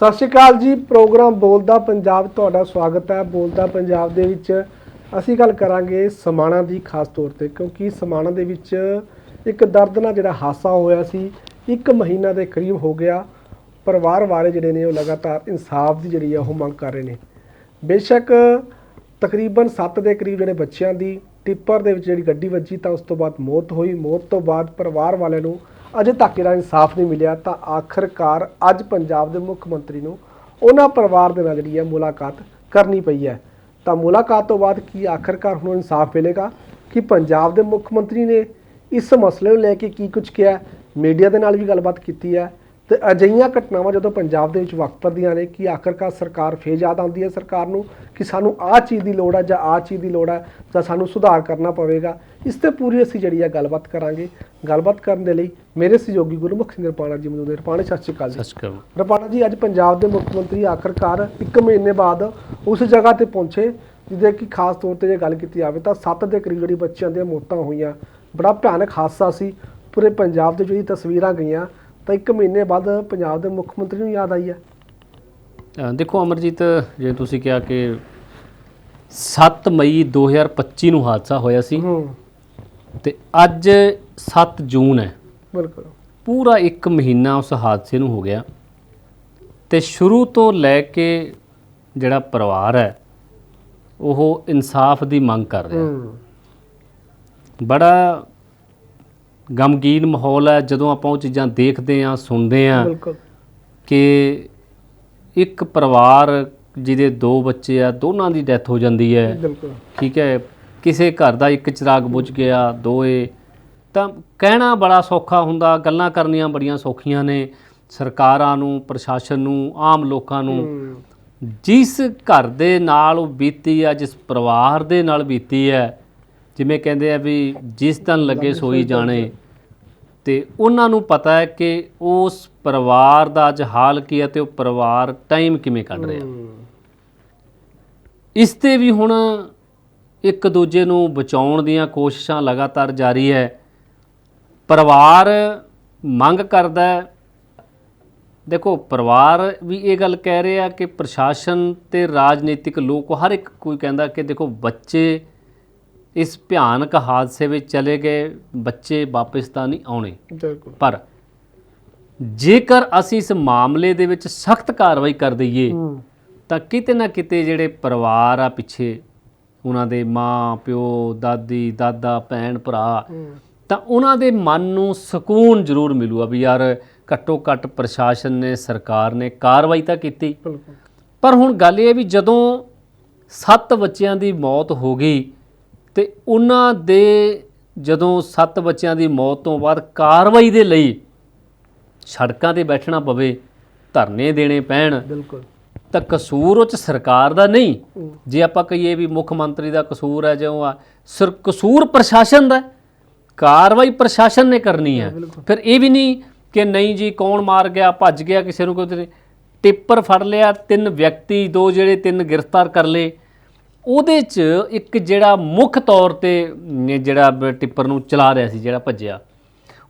ਸਤਿ ਸ਼੍ਰੀ ਅਕਾਲ ਜੀ, ਪ੍ਰੋਗਰਾਮ ਬੋਲਦਾ ਪੰਜਾਬ ਤੁਹਾਡਾ ਸਵਾਗਤ ਹੈ। ਬੋਲਦਾ ਪੰਜਾਬ ਦੇ ਵਿੱਚ ਅਸੀਂ ਗੱਲ ਕਰਾਂਗੇ ਸਮਾਣਾ ਦੀ ਖਾਸ ਤੌਰ ਤੇ, ਕਿਉਂਕਿ ਸਮਾਣਾ ਦੇ ਵਿੱਚ ਇੱਕ ਦਰਦਨਾਕ ਜਿਹੜਾ ਹਾਦਸਾ ਹੋਇਆ ਸੀ, ਇੱਕ ਮਹੀਨਾ ਦੇ ਕਰੀਬ ਹੋ ਗਿਆ। ਪਰਿਵਾਰ ਵਾਲੇ ਜਿਹੜੇ ਨੇ ਉਹ ਲਗਾਤਾਰ ਇਨਸਾਫ ਦੀ ਜਿਹੜੀ ਆ ਉਹ ਮੰਗ ਕਰ ਰਹੇ ਨੇ। ਬੇਸ਼ੱਕ ਤਕਰੀਬਨ 7 ਦੇ ਕਰੀਬ ਜਿਹੜੇ ਬੱਚਿਆਂ ਦੀ ਟਿੱਪਰ ਦੇ ਵਿੱਚ ਜਿਹੜੀ ਗੱਡੀ ਵੱਜੀ ਤਾਂ ਉਸ ਤੋਂ ਬਾਅਦ ਮੌਤ ਹੋਈ। ਮੌਤ ਤੋਂ ਬਾਅਦ ਪਰਿਵਾਰ ਵਾਲਿਆਂ ਨੂੰ ਅਜੇ ਤੱਕ ਇਹਦਾ ਇਨਸਾਫ ਨਹੀਂ ਮਿਲਿਆ, ਤਾਂ ਆਖਰਕਾਰ ਅੱਜ ਪੰਜਾਬ ਦੇ ਮੁੱਖ ਮੰਤਰੀ ਨੂੰ ਉਹਨਾਂ ਪਰਿਵਾਰ ਦੇ ਨਾਲ ਜਿਹੜੀ ਹੈ ਮੁਲਾਕਾਤ ਕਰਨੀ ਪਈ ਹੈ। ਤਾਂ ਮੁਲਾਕਾਤ ਤੋਂ ਬਾਅਦ ਕੀ ਆਖਰਕਾਰ ਹੁਣ ਇਨਸਾਫ ਮਿਲੇਗਾ? ਕਿ ਪੰਜਾਬ ਦੇ ਮੁੱਖ ਮੰਤਰੀ ਨੇ ਇਸ ਮਸਲੇ ਨੂੰ ਲੈ ਕੇ ਕੀ ਕੁਝ ਕਿਹਾ? ਮੀਡੀਆ ਦੇ ਨਾਲ ਵੀ ਗੱਲਬਾਤ ਕੀਤੀ ਹੈ। ਤੇ ਅਜਿਹੀਆਂ ਘਟਨਾਵਾਂ ਜਦੋਂ ਪੰਜਾਬ ਦੇ ਵਿੱਚ ਵਾਪਰਦੀਆਂ ਨੇ ਕਿ ਆਖਰਕਾਰ ਸਰਕਾਰ ਫੇਰ ਯਾਦ ਆਉਂਦੀ ਹੈ ਸਰਕਾਰ ਨੂੰ ਕਿ ਸਾਨੂੰ ਆਹ ਚੀਜ਼ ਦੀ ਲੋੜ ਹੈ ਜਾਂ ਆਹ ਚੀਜ਼ ਦੀ ਲੋੜ ਹੈ ਜਾਂ ਸਾਨੂੰ ਸੁਧਾਰ ਕਰਨਾ ਪਵੇਗਾ? ਇਸ ਤੇ ਪੂਰੀ ਅਸੀਂ ਜਿਹੜੀ ਹੈ ਗੱਲਬਾਤ ਕਰਾਂਗੇ। ਗੱਲਬਾਤ ਕਰਨ ਦੇ ਲਈ ਮੇਰੇ ਸਹਿਯੋਗੀ ਗੁਰਮੁਖ ਸਿੰਘ ਰਪਾਣਾ ਜੀ ਮੌਜੂਦ ਨੇ। ਰਪਾਣਾ ਸਤਿ ਸ਼੍ਰੀ ਅਕਾਲ ਜੀ। ਸਤਿ ਸ਼੍ਰੀ ਅਕਾਲ। ਰਪਾਣਾ ਜੀ ਅੱਜ ਪੰਜਾਬ ਦੇ ਮੁੱਖ ਮੰਤਰੀ ਆਖਰਕਾਰ ਇੱਕ ਮਹੀਨੇ ਬਾਅਦ ਉਸ ਜਗ੍ਹਾ ਤੇ ਪਹੁੰਚੇ ਜਿਹਦੇ ਕਿ ਖਾਸ ਤੌਰ ਤੇ ਜੇ ਗੱਲ ਕੀਤੀ ਜਾਵੇ ਤਾਂ 7 ਦੇ ਕਰੀਬ ਜਿਹੜੀ ਬੱਚਿਆਂ ਦੀਆਂ ਮੌਤਾਂ ਹੋਈਆਂ ਬੜਾ ਭਿਆਨਕ ਹਾਦਸਾ ਸੀ। ਪੂਰੇ ਪੰਜਾਬ ਦੇ ਜਿਹੜੀ ਤਸਵੀਰਾਂ ਗਈਆਂ ਤਾਂ ਇੱਕ ਮਹੀਨੇ ਬਾਅਦ ਪੰਜਾਬ ਦੇ ਮੁੱਖ ਮੰਤਰੀ ਨੂੰ ਯਾਦ ਆਈ ਹੈ। ਦੇਖੋ ਅਮਰਜੀਤ ਜੇ ਤੁਸੀਂ ਕਿਹਾ ਕਿ 7 ਮਈ 2025 ਨੂੰ ਹਾਦਸਾ ਹੋਇਆ ਸੀ ਤੇ ਅੱਜ 7 ਜੂਨ ਹੈ। ਬਿਲਕੁਲ। ਪੂਰਾ 1 ਮਹੀਨਾ ਉਸ ਹਾਦਸੇ ਨੂੰ ਹੋ ਗਿਆ ਤੇ ਸ਼ੁਰੂ ਤੋਂ ਲੈ ਕੇ ਜਿਹੜਾ ਪਰਿਵਾਰ ਹੈ ਉਹ ਇਨਸਾਫ ਦੀ ਮੰਗ ਕਰ ਰਿਹਾ। ਹੂੰ। ਬੜਾ ਗਮਗੀਨ ਮਾਹੌਲ ਹੈ ਜਦੋਂ ਆਪਾਂ ਉਹ ਚੀਜ਼ਾਂ ਦੇਖਦੇ ਹਾਂ ਸੁਣਦੇ ਬਿਲਕੁਲ। ਕਿ ਇੱਕ ਪਰਿਵਾਰ ਜਿਹਦੇ ਦੋ ਬੱਚੇ ਆ ਦੋਨਾਂ ਦੀ ਡੈਥ ਹੋ ਜਾਂਦੀ ਹੈ। ਬਿਲਕੁਲ। ਠੀਕ ਹੈ ਕਿਸੇ ਘਰ ਦਾ ਇੱਕ ਚਿਰਾਗ ਬੁਝ ਗਿਆ ਦੋਏ। ਤਾਂ ਕਹਿਣਾ ਬੜਾ ਸੌਖਾ ਹੁੰਦਾ ਗੱਲਾਂ ਕਰਨੀਆਂ ਬੜੀਆਂ ਸੌਖੀਆਂ ਨੇ ਸਰਕਾਰਾਂ ਨੂੰ ਪ੍ਰਸ਼ਾਸਨ ਨੂੰ ਆਮ ਲੋਕਾਂ ਨੂੰ। ਜਿਸ ਘਰ ਦੇ ਨਾਲ ਉਹ ਬੀਤੀ ਆ ਜਿਸ ਪਰਿਵਾਰ ਦੇ ਨਾਲ ਬੀਤੀ ਹੈ ਜਿਵੇਂ ਕਹਿੰਦੇ ਆ ਵੀ ਜਿਸ ਤਨ ਲੱਗੇ ਸੋਈ ਜਾਣੇ। ਤੇ ਉਹਨਾਂ ਨੂੰ ਪਤਾ ਹੈ ਕਿ ਉਸ ਪਰਿਵਾਰ ਦਾ ਅੱਜ ਹਾਲ ਕੀ ਹੈ ਤੇ ਉਹ ਪਰਿਵਾਰ ਟਾਈਮ ਕਿਵੇਂ ਕੱਢ ਰਿਹਾ। ਇਸ ਤੇ ਵੀ ਹੁਣ ਇੱਕ ਦੂਜੇ ਨੂੰ ਬਚਾਉਣ ਦੀਆਂ ਕੋਸ਼ਿਸ਼ਾਂ ਲਗਾਤਾਰ ਜਾਰੀ ਹੈ। ਪਰਿਵਾਰ ਮੰਗ ਕਰਦਾ ਹੈ। ਦੇਖੋ ਪਰਿਵਾਰ ਵੀ ਇਹ ਗੱਲ ਕਹਿ ਰਿਹਾ ਕਿ ਪ੍ਰਸ਼ਾਸਨ ਤੇ ਰਾਜਨੀਤਿਕ ਲੋਕ ਹਰ ਇੱਕ ਕੋਈ ਕਹਿੰਦਾ ਕਿ ਦੇਖੋ ਬੱਚੇ ਇਸ ਭਿਆਨਕ ਹਾਦਸੇ ਵਿੱਚ ਚਲੇ ਗਏ ਬੱਚੇ ਵਾਪਸ ਤਾਂ ਨਹੀਂ ਆਉਣੇ। ਬਿਲਕੁਲ। ਪਰ ਜੇਕਰ ਅਸੀਂ ਇਸ ਮਾਮਲੇ ਦੇ ਵਿੱਚ ਸਖਤ ਕਾਰਵਾਈ ਕਰ ਦਈਏ ਤਾਂ ਕਿਤੇ ਨਾ ਕਿਤੇ ਜਿਹੜੇ ਪਰਿਵਾਰ ਆ ਪਿੱਛੇ ਉਹਨਾਂ ਦੇ ਮਾਂ ਪਿਓ ਦਾਦੀ ਦਾਦਾ ਭੈਣ ਭਰਾ ਤਾਂ ਉਹਨਾਂ ਦੇ ਮਨ ਨੂੰ ਸਕੂਨ ਜ਼ਰੂਰ ਮਿਲੂਗਾ ਵੀ ਯਾਰ ਘੱਟੋ ਘੱਟ ਪ੍ਰਸ਼ਾਸਨ ਨੇ ਸਰਕਾਰ ਨੇ ਕਾਰਵਾਈ ਤਾਂ ਕੀਤੀ। ਪਰ ਹੁਣ ਗੱਲ ਇਹ ਵੀ ਜਦੋਂ ਸੱਤ ਬੱਚਿਆਂ ਦੀ ਮੌਤ ਹੋ ਗਈ ਤੇ ਉਹਨਾਂ ਦੇ ਜਦੋਂ ਸੱਤ ਬੱਚਿਆਂ ਦੀ ਮੌਤ ਤੋਂ ਬਾਅਦ ਕਾਰਵਾਈ ਦੇ ਲਈ ਸੜਕਾਂ ਤੇ ਬੈਠਣਾ ਪਵੇ ਧਰਨੇ ਦੇਣੇ ਪੈਣ ਬਿਲਕੁਲ ਤਾਂ ਕਸੂਰ ਉਹ ਚ ਸਰਕਾਰ ਦਾ ਨਹੀਂ। ਜੇ ਆਪਾਂ ਕਹੀਏ ਵੀ ਮੁੱਖ ਮੰਤਰੀ ਦਾ ਕਸੂਰ ਹੈ ਜਿਉਂ ਆ ਸਰ ਕਸੂਰ ਪ੍ਰਸ਼ਾਸਨ ਦਾ। ਕਾਰਵਾਈ ਪ੍ਰਸ਼ਾਸਨ ਨੇ ਕਰਨੀ ਹੈ। ਫਿਰ ਇਹ ਵੀ ਨਹੀਂ ਕਿ ਨਹੀਂ ਜੀ ਕੌਣ ਮਾਰ ਗਿਆ ਭੱਜ ਗਿਆ ਕਿਸੇ ਨੂੰ ਕੋਈ ਟਿੱਪਰ ਫੜ ਲਿਆ ਤਿੰਨ ਵਿਅਕਤੀ ਦੋ ਜਿਹੜੇ ਤਿੰਨ ਗ੍ਰਿਫਤਾਰ ਕਰ ਲਏ ਉਹਦੇ ਚ ਇੱਕ ਜਿਹੜਾ ਮੁੱਖ ਤੌਰ ਤੇ ਜਿਹੜਾ ਟਿੱਪਰ ਨੂੰ ਚਲਾ ਰਿਹਾ ਸੀ, ਜਿਹੜਾ ਭੱਜਿਆ,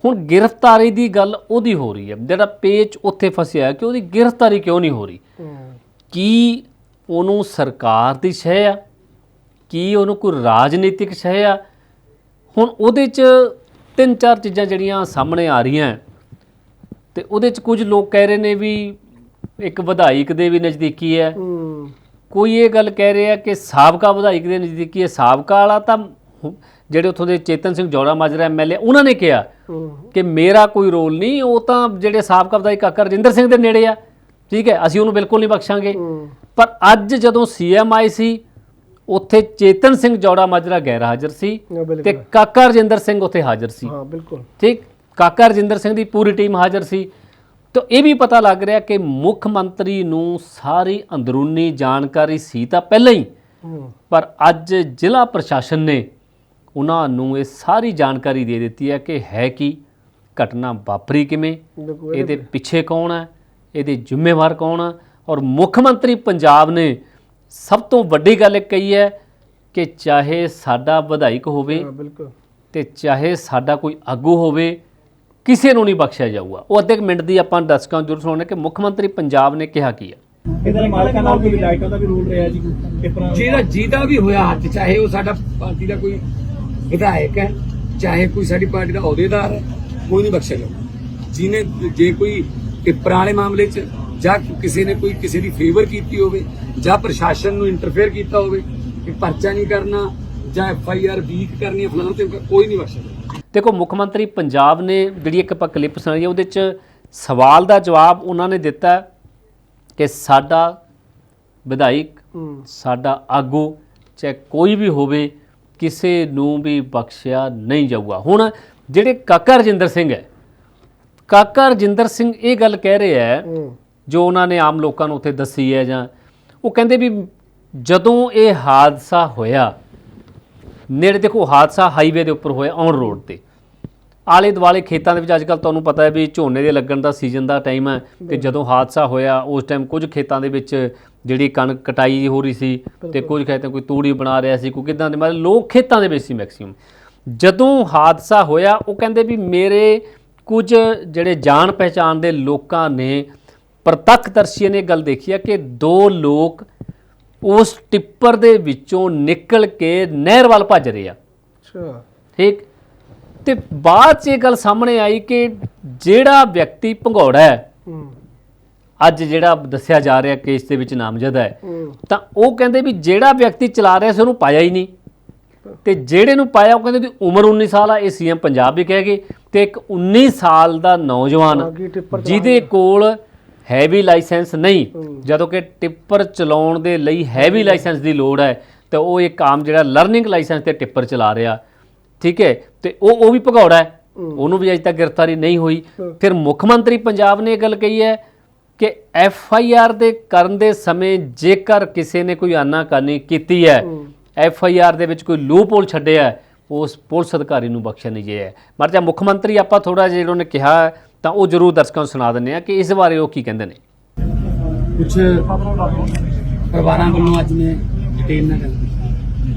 ਹੁਣ ਗ੍ਰਿਫਤਾਰੀ ਦੀ ਗੱਲ ਉਹਦੀ ਹੋ ਰਹੀ ਹੈ। ਜਿਹੜਾ ਪੇਚ ਉੱਥੇ ਫਸਿਆ ਕਿ ਉਹਦੀ ਗ੍ਰਿਫਤਾਰੀ ਕਿਉਂ ਨਹੀਂ ਹੋ ਰਹੀ? ਕੀ ਉਹਨੂੰ ਸਰਕਾਰ ਦੀ ਸ਼ਹਿ ਆ? ਕੀ ਉਹਨੂੰ ਕੋਈ ਰਾਜਨੀਤਿਕ ਸ਼ਹਿ ਆ? ਹੁਣ ਉਹਦੇ 'ਚ ਤਿੰਨ ਚਾਰ ਚੀਜ਼ਾਂ ਜਿਹੜੀਆਂ ਸਾਹਮਣੇ ਆ ਰਹੀਆਂ ਤੇ ਉਹਦੇ 'ਚ ਕੁਝ ਲੋਕ ਕਹਿ ਰਹੇ ਨੇ ਵੀ ਇੱਕ ਵਿਧਾਇਕ ਦੇ ਵੀ ਨਜ਼ਦੀਕੀ ਹੈ। ਕੋਈ ਇਹ ਗੱਲ ਕਹਿ ਰਿਹਾ ਕਿ ਸਾਬਕਾ ਵਿਧਾਇਕ ਦੇ ਨਜ਼ਦੀਕੀ ਹੈ ਸਾਬਕਾ ਵਾਲਾ ਤਾਂ ਜਿਹੜੇ ਉੱਥੋਂ ਦੇ ਚੇਤਨ ਸਿੰਘ ਜੌੜਾ ਮਾਜਰਾ ਐਮਐਲਏ ਉਹਨਾਂ ਨੇ ਕਿਹਾ ਕਿ ਮੇਰਾ ਕੋਈ ਰੋਲ ਨਹੀਂ ਉਹ ਤਾਂ ਜਿਹੜੇ ਸਾਬਕਾ ਵਿਧਾਇਕ ਕਾਕਾ ਰਜਿੰਦਰ ਸਿੰਘ ਦੇ ਨੇੜੇ ਆ। ਠੀਕ ਹੈ ਅਸੀਂ ਉਹਨੂੰ ਬਿਲਕੁਲ ਨਹੀਂ ਬਖਸ਼ਾਂਗੇ। ਪਰ ਅੱਜ ਜਦੋਂ ਸੀਐਮ ਆਈ ਸੀ ਉੱਥੇ ਚੇਤਨ ਸਿੰਘ ਜੌੜਾ ਮਾਜਰਾ ਗੈਰ ਹਾਜ਼ਰ ਸੀ ਤੇ ਕਾਕਾ ਰਜਿੰਦਰ ਸਿੰਘ ਉੱਥੇ ਹਾਜ਼ਰ ਸੀ। ਹਾਂ ਬਿਲਕੁਲ। ਠੀਕ ਕਾਕਾ ਰਜਿੰਦਰ ਸਿੰਘ ਦੀ ਪੂਰੀ ਟੀਮ ਹਾਜ਼ਰ ਸੀ। ਤਾਂ ਇਹ ਵੀ ਪਤਾ ਲੱਗ ਰਿਹਾ ਕਿ ਮੁੱਖ ਮੰਤਰੀ ਨੂੰ ਸਾਰੀ ਅੰਦਰੂਨੀ ਜਾਣਕਾਰੀ ਸੀ ਤਾਂ ਪਹਿਲਾਂ ਹੀ। ਪਰ ਅੱਜ ਜ਼ਿਲ੍ਹਾ ਪ੍ਰਸ਼ਾਸਨ ਨੇ ਉਹਨਾਂ ਨੂੰ ਇਹ ਸਾਰੀ ਜਾਣਕਾਰੀ ਦੇ ਦਿੱਤੀ ਹੈ ਕਿ ਹੈ ਕੀ ਘਟਨਾ ਵਾਪਰੀ ਕਿਵੇਂ ਇਹਦੇ ਪਿੱਛੇ ਕੌਣ ਹੈ ਇਹਦੇ ਜ਼ਿੰਮੇਵਾਰ ਕੌਣ ਹੈ ਔਰ ਮੁੱਖ ਮੰਤਰੀ ਪੰਜਾਬ ਨੇ ਸਭ ਤੋਂ ਵੱਡੀ ਗੱਲ ਇਹ ਕਹੀ ਹੈ ਕਿ ਚਾਹੇ ਸਾਡਾ ਵਿਧਾਇਕ ਹੋਵੇ ਤੇ ਚਾਹੇ ਸਾਡਾ ਕੋਈ ਆਗੂ ਹੋਵੇ ਕਿਸੇ ਨੂੰ ਨਹੀਂ ਬਖਸ਼ਿਆ ਜਾਊਗਾ। ਉਹ ਅੱਧੇ ਮਿੰਟ ਦੀ ਆਪਾਂ ਦਰਸ਼ਕਾਂ ਨੂੰ ਜ਼ਰੂਰ ਸੁਣਾਉਣੇ ਕਿ ਮੁੱਖ ਮੰਤਰੀ ਪੰਜਾਬ ਨੇ ਕਿਹਾ ਕੀ ਹੈ ਇਹਦੇ ਮਾਲਕਾਂ ਨਾਲ ਕੋਈ ਲਾਈਟਾਂ ਦਾ ਵੀ ਰੂਲ ਰਿਹਾ ਜੀ ਪੇਪਰਾਂ ਜਿਹਦਾ ਜਿਹਦਾ ਵੀ ਹੋਇਆ ਹੱਥ ਚਾਹੇ ਉਹ ਸਾਡਾ ਪਾਰਟੀ ਦਾ ਕੋਈ ਵਿਧਾਇਕ ਹੈ ਚਾਹੇ ਕੋਈ ਸਾਡੀ ਪਾਰਟੀ ਦਾ ਅਹੁਦੇਦਾਰ ਹੈ ਕੋਈ ਨਹੀਂ ਬਖਸ਼ਿਆ ਜਾਊਗਾ। ਜਿਹਨੇ ਜੇ ਕੋਈ ਟਿੱਪਰਾਂ ਵਾਲੇ ਮਾਮਲੇ 'ਚ ਜਾਂ ਕਿਸੇ ਨੇ ਕੋਈ ਕਿਸੇ ਦੀ ਫੇਵਰ ਕੀਤੀ ਹੋਵੇ ਜਾਂ ਪ੍ਰਸ਼ਾਸਨ ਨੂੰ ਇੰਟਰਫੇਅਰ ਕੀਤਾ ਹੋਵੇ ਕਿ ਪਰਚਾ ਨਹੀਂ ਕਰਨਾ ਜਾਂ ਐਫ ਆਈ ਆਰ ਵੀਕ ਕਰਨੀ ਹੈ ਫਲਾਣਾ ਤੇ ਕੋਈ ਨਹੀਂ ਬਖਸ਼ਿਆ ਜਾਊਗਾ। ਦੇਖੋ ਮੁੱਖ ਮੰਤਰੀ ਪੰਜਾਬ ਨੇ ਜਿਹੜੀ ਇੱਕ ਆਪਾਂ ਕਲਿੱਪ ਸੁਣਾਈ ਹੈ ਉਹਦੇ 'ਚ ਸਵਾਲ ਦਾ ਜਵਾਬ ਉਹਨਾਂ ਨੇ ਦਿੱਤਾ ਕਿ ਸਾਡਾ ਵਿਧਾਇਕ ਸਾਡਾ ਆਗੂ ਚਾਹੇ ਕੋਈ ਵੀ ਹੋਵੇ ਕਿਸੇ ਨੂੰ ਵੀ ਬਖਸ਼ਿਆ ਨਹੀਂ ਜਾਊਗਾ। ਹੁਣ ਜਿਹੜੇ ਕਾਕਾ ਰਜਿੰਦਰ ਸਿੰਘ ਹੈ ਕਾਕਾ ਰਜਿੰਦਰ ਸਿੰਘ ਇਹ ਗੱਲ ਕਹਿ ਰਿਹਾ ਹੂੰ। ਜੋ ਉਹਨਾਂ ਨੇ ਆਮ ਲੋਕਾਂ ਨੂੰ ਉੱਥੇ ਦੱਸੀ ਹੈ ਜਾਂ ਉਹ ਕਹਿੰਦੇ ਵੀ ਜਦੋਂ ਇਹ ਹਾਦਸਾ ਹੋਇਆ ਨੇੜੇ ਦੇਖੋ ਹਾਦਸਾ ਹਾਈਵੇ ਦੇ ਉੱਪਰ ਹੋਇਆ ਔਨ ਰੋਡ ਤੇ। ਆਲੇ ਦੁਆਲੇ ਖੇਤਾਂ ਦੇ ਵਿੱਚ ਅੱਜ ਕੱਲ ਤੁਹਾਨੂੰ ਪਤਾ ਹੈ ਵੀ ਝੋਨੇ ਦੇ ਲੱਗਣ ਦਾ ਸੀਜ਼ਨ ਦਾ ਟਾਈਮ ਹੈ ਤੇ ਜਦੋਂ ਹਾਦਸਾ ਹੋਇਆ ਉਸ ਟਾਈਮ ਕੁਝ ਖੇਤਾਂ ਦੇ ਵਿੱਚ ਜਿਹੜੀ ਕਣਕ ਕਟਾਈ ਹੋ ਰਹੀ ਸੀ ਤੇ ਕੁਝ ਖੇਤਾਂ ਕੋਈ ਤੂੜੀ ਬਣਾ ਰਿਹਾ ਸੀ ਕੋਈ ਕਿਦਾਂ ਦੇ ਮਤਲਬ ਲੋਕ ਖੇਤਾਂ ਦੇ ਵਿੱਚ ਸੀ ਮੈਕਸਿਮਮ ਜਦੋਂ ਹਾਦਸਾ ਹੋਇਆ ਉਹ ਕਹਿੰਦੇ ਵੀ ਮੇਰੇ ਕੁਝ ਜਿਹੜੇ ਜਾਣ ਪਹਿਚਾਣ ਦੇ ਲੋਕਾਂ ਨੇ ਪ੍ਰਤੱਖਦਰਸ਼ੀਆਂ ਨੇ ਇਹ ਗੱਲ ਦੇਖੀ ਹੈ ਕਿ ਦੋ ਲੋਕ ਉਸ ਟਿੱਪਰ ਦੇ ਵਿੱਚੋਂ ਨਿਕਲ ਕੇ ਨਹਿਰ ਵੱਲ ਭੱਜ ਰਹੇ ਆ। ਅੱਛਾ। ਠੀਕ? ਤੇ ਬਾਅਦ 'ਚ ਇਹ ਗੱਲ ਸਾਹਮਣੇ ਆਈ ਕਿ ਜਿਹੜਾ ਵਿਅਕਤੀ ਭੰਗੌੜਾ ਹੈ ਅੱਜ ਜਿਹੜਾ ਦੱਸਿਆ ਜਾ ਰਿਹਾ ਕੇਸ ਦੇ ਵਿੱਚ ਨਾਮਜ਼ਦ ਹੈ ਤਾਂ ਉਹ ਕਹਿੰਦੇ ਵੀ ਜਿਹੜਾ ਵਿਅਕਤੀ ਚਲਾ ਰਿਹਾ ਸੀ ਉਹਨੂੰ ਪਾਇਆ ਹੀ ਨਹੀਂ। ਤੇ ਜਿਹੜੇ ਨੂੰ ਪਾਇਆ ਉਹ ਕਹਿੰਦੇ ਦੀ ਉਮਰ 19 ਸਾਲ ਆ ਇਹ ਸੀਐਮ ਪੰਜਾਬ ਵੀ ਕਹਿ ਗਏ। ਤੇ ਇੱਕ 19 ਸਾਲ ਦਾ ਨੌਜਵਾਨ ਜਿਹਦੇ ਕੋਲ ਹੈਵੀ ਲਾਇਸੈਂਸ ਨਹੀਂ। ਜਦੋਂ ਕਿ ਟਿੱਪਰ ਚਲਾਉਣ ਦੇ ਲਈ ਹੈਵੀ ਲਾਇਸੈਂਸ ਦੀ ਲੋੜ ਹੈ ਤੇ ਉਹ ਇੱਕ ਆਮ ਜਿਹੜਾ ਲਰਨਿੰਗ ਲਾਇਸੈਂਸ ਤੇ ਟਿੱਪਰ ਚਲਾ ਰਿਹਾ ਠੀਕ ਹੈ ਤੇ ਉਹ ਉਹ ਵੀ ਭਗੌੜਾ ਹੈ। ਉਹਨੂੰ ਵੀ ਅਜੇ ਤੱਕ ਗ੍ਰਿਫਤਾਰੀ ਨਹੀਂ ਹੋਈ। ਫਿਰ ਮੁੱਖ ਮੰਤਰੀ ਪੰਜਾਬ ਨੇ ਇਹ ਗੱਲ ਕਹੀ ਹੈ ਕਿ ਐਫ ਆਈ ਆਰ ਦੇ ਕਰਨ ਦੇ ਸਮੇਂ ਜੇਕਰ ਕਿਸੇ ਨੇ ਕੋਈ ਆਨਾਕਾਨੀ ਕੀਤੀ ਹੈ। ਐਫ ਆਈ ਆਰ ਦੇ ਵਿੱਚ ਕੋਈ ਲੂਪਹੋਲ ਛੱਡਿਆ ਉਸ ਪੁਲਿਸ ਅਧਿਕਾਰੀ ਨੂੰ ਬਖਸ਼ਿਆ ਨਹੀਂ ਹੈ ਮਰ ਜਾ ਮੁੱਖ ਮੰਤਰੀ ਆਪਾਂ ਥੋੜਾ ਜਿਹਾ ਜਿਹੜਾ ਉਹਨੇ ਕਿਹਾ ਤਾਂ ਉਹ ਜ਼ਰੂਰ ਦਰਸ਼ਕਾਂ ਨੂੰ ਸੁਣਾ ਦਿੰਦੇ ਆ ਕਿ ਇਸ ਬਾਰੇ ਉਹ ਕੀ ਕਹਿੰਦੇ ਨੇ। ਕੁਝ ਪਰਿਵਾਰਾਂ ਵੱਲੋਂ ਅੱਜ ਮੈਂ ਡਿਟੇਲ ਨਾਲ ਗੱਲ ਕੀਤੀ।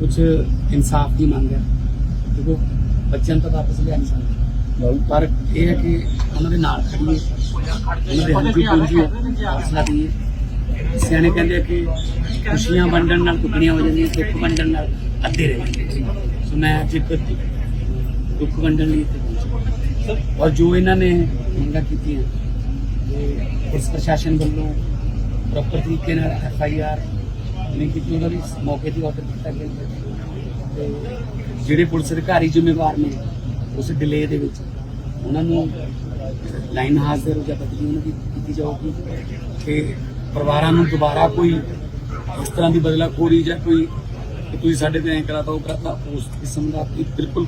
ਕੁਝ ਇਨਸਾਫ ਦੀ ਮੰਗ ਹੈ। ਦੇਖੋ ਬੱਚਿਆਂ ਨੂੰ ਤਾਂ ਵਾਪਸ ਲਿਆ ਨਹੀਂ ਸਕਦੇ। ਪਰ ਇਹ ਹੈ ਕਿ ਉਹਨਾਂ ਦੇ ਨਾਲ ਖੜੀਏ ਉਹਨਾਂ ਦੇ ਹੱਥੀ ਪੂੰਝੀਏ ਹੌਸਲਾ ਦਈਏ। ਸਿਆਣੇ ਕਹਿੰਦੇ ਆ ਕਿ ਖੁਸ਼ੀਆਂ ਵੰਡਣ ਨਾਲ ਦੁੱਗਣੀਆਂ ਹੋ ਜਾਂਦੀਆਂ ਦੁੱਖ ਵੰਡਣ ਨਾਲ ਅੱਧੇ ਰਹਿ ਜਾਂਦੇ। ਸੋ ਮੈਂ ਅੱਜ ਇੱਕ ਦੁੱਖ ਵੰਡਣ ਲਈ ਔਰ ਜੋ ਇਹਨਾਂ ਨੇ ਮੰਗਾਂ ਕੀਤੀਆਂ ਪੁਲਿਸ ਪ੍ਰਸ਼ਾਸਨ ਵੱਲੋਂ ਪ੍ਰੋਪਰ ਤਰੀਕੇ ਨਾਲ ਐਫ ਆਈ ਆਰ ਨਹੀਂ ਕੀਤੀ ਉਹਨਾਂ ਦੀ ਮੌਕੇ ਤੇ ਆਰਡਰ ਦਿੱਤਾ ਗਿਆ ਤੇ ਜਿਹੜੇ ਪੁਲਿਸ ਅਧਿਕਾਰੀ ਜ਼ਿੰਮੇਵਾਰ ਨੇ ਉਸ ਡਿਲੇ ਦੇ ਵਿੱਚ ਉਹਨਾਂ ਨੂੰ ਲਾਈਨ ਹਾਜ਼ਰ ਜਾਂ ਬਦਲੀ ਉਹਨਾਂ ਦੀ ਕੀਤੀ ਜਾਊਗੀ ਤੇ ਪਰਿਵਾਰਾਂ ਨੂੰ ਦੁਬਾਰਾ ਕੋਈ ਇਸ ਤਰ੍ਹਾਂ ਦੀ ਬਦਲਾ ਖੋਰੀ ਜਾਂ ਕੋਈ ਤੁਸੀਂ ਸਾਡੇ ਤੇ ਐਂ ਕਰਾ ਤਾ ਉਹ ਕਰਾਤਾ ਉਸ ਕਿਸਮ ਦਾ ਕੋਈ ਬਿਲਕੁਲ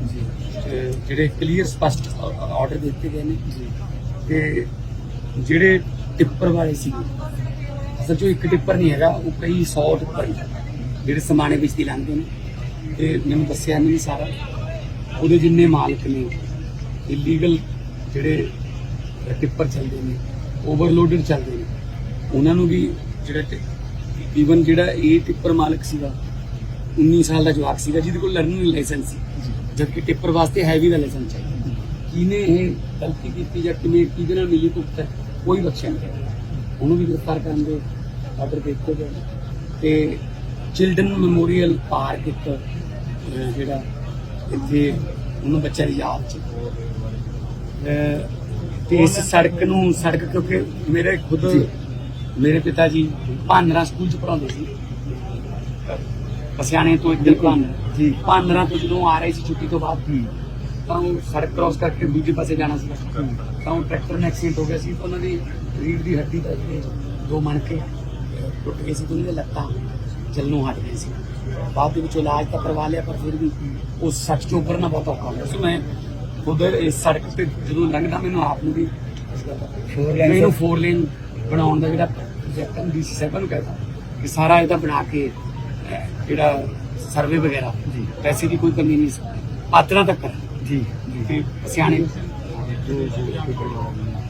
ਜਿਹੜੇ ਕਲੀਅਰ ਸਪਸ਼ਟ ਆਰਡਰ ਦਿੱਤੇ ਗਏ ਨੇ ਤੇ ਜਿਹੜੇ ਟਿੱਪਰ ਵਾਲੇ ਸੀ, ਅਸਲ 'ਚ ਇੱਕ ਟਿੱਪਰ ਨਹੀਂ ਹੈਗਾ, ਉਹ ਕਈ 100 ਟਿੱਪਰ ਜਿਹੜੇ ਸਮਾਨੇ ਵਿੱਚ ਦੀ ਲੰਘਦੇ ਨੇ। ਤੇ ਮੈਨੂੰ ਦੱਸਿਆ ਨਹੀਂ ਸਾਰਾ। ਉਹਦੇ ਜਿੰਨੇ ਮਾਲਕ ਨੇ ਇਲੀਗਲ ਜਿਹੜੇ ਟਿੱਪਰ ਚੱਲਦੇ ਨੇ ਓਵਰਲੋਡਡ ਚੱਲਦੇ ਨੇ, ਉਹਨਾਂ ਨੂੰ ਵੀ ਜਿਹੜਾ ਈਵਨ ਜਿਹੜਾ ਇਹ ਟਿੱਪਰ ਮਾਲਕ ਸੀਗਾ 19 ਸਾਲ ਦਾ ਜਵਾਕ ਸੀਗਾ, ਜਿਹਦੇ ਕੋਲ ਲਰਨਿੰਗ ਲਾਇਸੈਂਸ ਸੀ। ਜਦਕਿ ਟਿੱਪਰ ਵਾਸਤੇ ਹੈਵੀ ਦਾ ਲਾਇਸੈਂਸ ਚਾਹੀਦਾ। ਕਿਨੇ ਇਹ ਗਲਤੀ ਕੀਤੀ ਜਾਂ ਕਿਵੇਂ ਕਿਹਦੇ ਨਾਲ ਮਿਲੀ ਭੁਗਤ ਕੋਈ ਬਖਸ਼ਿਆ ਨਹੀਂ। ਉਹਨੂੰ ਵੀ ਗ੍ਰਿਫਤਾਰ ਕਰਨ ਦੇ ਆਰਡਰ ਦਿੱਤੇ ਗਏ। ਤੇ ਚਿਲਡਰਨ ਮੈਮੋਰੀਅਲ ਪਾਰਕ ਇੱਕ ਜਿਹੜਾ ਇੱਥੇ ਉਹਨਾਂ ਬੱਚਿਆਂ ਦੀ ਯਾਦ ਚ। ਤੇ ਇਸ ਸੜਕ ਨੂੰ ਸੜਕ ਕਿਉਂਕਿ ਮੇਰੇ ਖੁਦ ਮੇਰੇ ਪਿਤਾ ਜੀ ਭਾਨਰਾ ਸਕੂਲ ਚ ਪੜਾਉਂਦੇ ਸੀ। ਪਸਿਆਣੇ ਤੋਂ ਇੱਕ ਦਿਨ ਭਾਨਰਾ। ਜੀ। ਭਾਨਰਾ ਤੋਂ ਜਦੋਂ ਆ ਰਹੇ ਸੀ ਛੁੱਟੀ ਤੋਂ ਬਾਅਦ ਤਾਂ ਉਹ ਸੜਕ ਕ੍ਰਾਸ ਕਰਕੇ ਦੂਜੇ ਪਾਸੇ ਜਾਣਾ ਸੀ। ਤਾਂ ਉਹ ਟਰੈਕਟਰ ਨਾਲ ਐਕਸੀਡੈਂਟ ਹੋ ਗਿਆ ਸੀ ਤਾਂ ਉਹਨਾਂ ਦੀ ਰੀੜ ਦੀ ਹੱਡੀ ਦਾ ਦੋ ਮਣਕੇ ਅਹ, ਟੁੱਟ ਗਏ ਸੀ ਤੇ ਉਹਨਾਂ ਦੀਆਂ ਲੱਤਾਂ ਚੱਲਣੋਂ ਹਟ ਗਈ ਸੀ। ਬਾਅਦ ਦੇ ਵਿੱਚ ਇਲਾਜ ਤਾਂ ਕਰਵਾ ਲਿਆ ਪਰ ਫਿਰ ਵੀ ਉਸ ਸੱਚ ਤੋਂ ਉੱਪਰ ਨਾ ਬਹੁਤ ਔਖਾ ਹੋ ਗਿਆ ਸੀ। ਮੈਂ ਉਧਰ ਇਸ ਸੜਕ ਤੇ ਜਦੋਂ ਲੰਘਦਾ ਮੈਨੂੰ ਆਪ ਨੂੰ ਵੀ ਮੈਨੂੰ ਫੋਰ ਲੇਨ ਬਣਾਉਣ ਦਾ ਜਿਹੜਾ ਪ੍ਰੋਜੈਕਟ ਹੈ ਡੀਸੀ ਸਾਹਿਬਾਂ ਨੂੰ ਕਹਿੰਦਾ ਕਿ ਸਾਰਾ ਇਹਦਾ ਬਣਾ ਕੇ ਜਿਹੜਾ ਸਰਵੇ ਵਗੈਰਾ। ਪੈਸੇ ਦੀ ਕੋਈ ਕਮੀ ਨਹੀਂ ਸੀ। ਪਾਤਰਾਂ ਤੱਕ। ਜੀ। ਤੇ ਸਿਆਣੇ।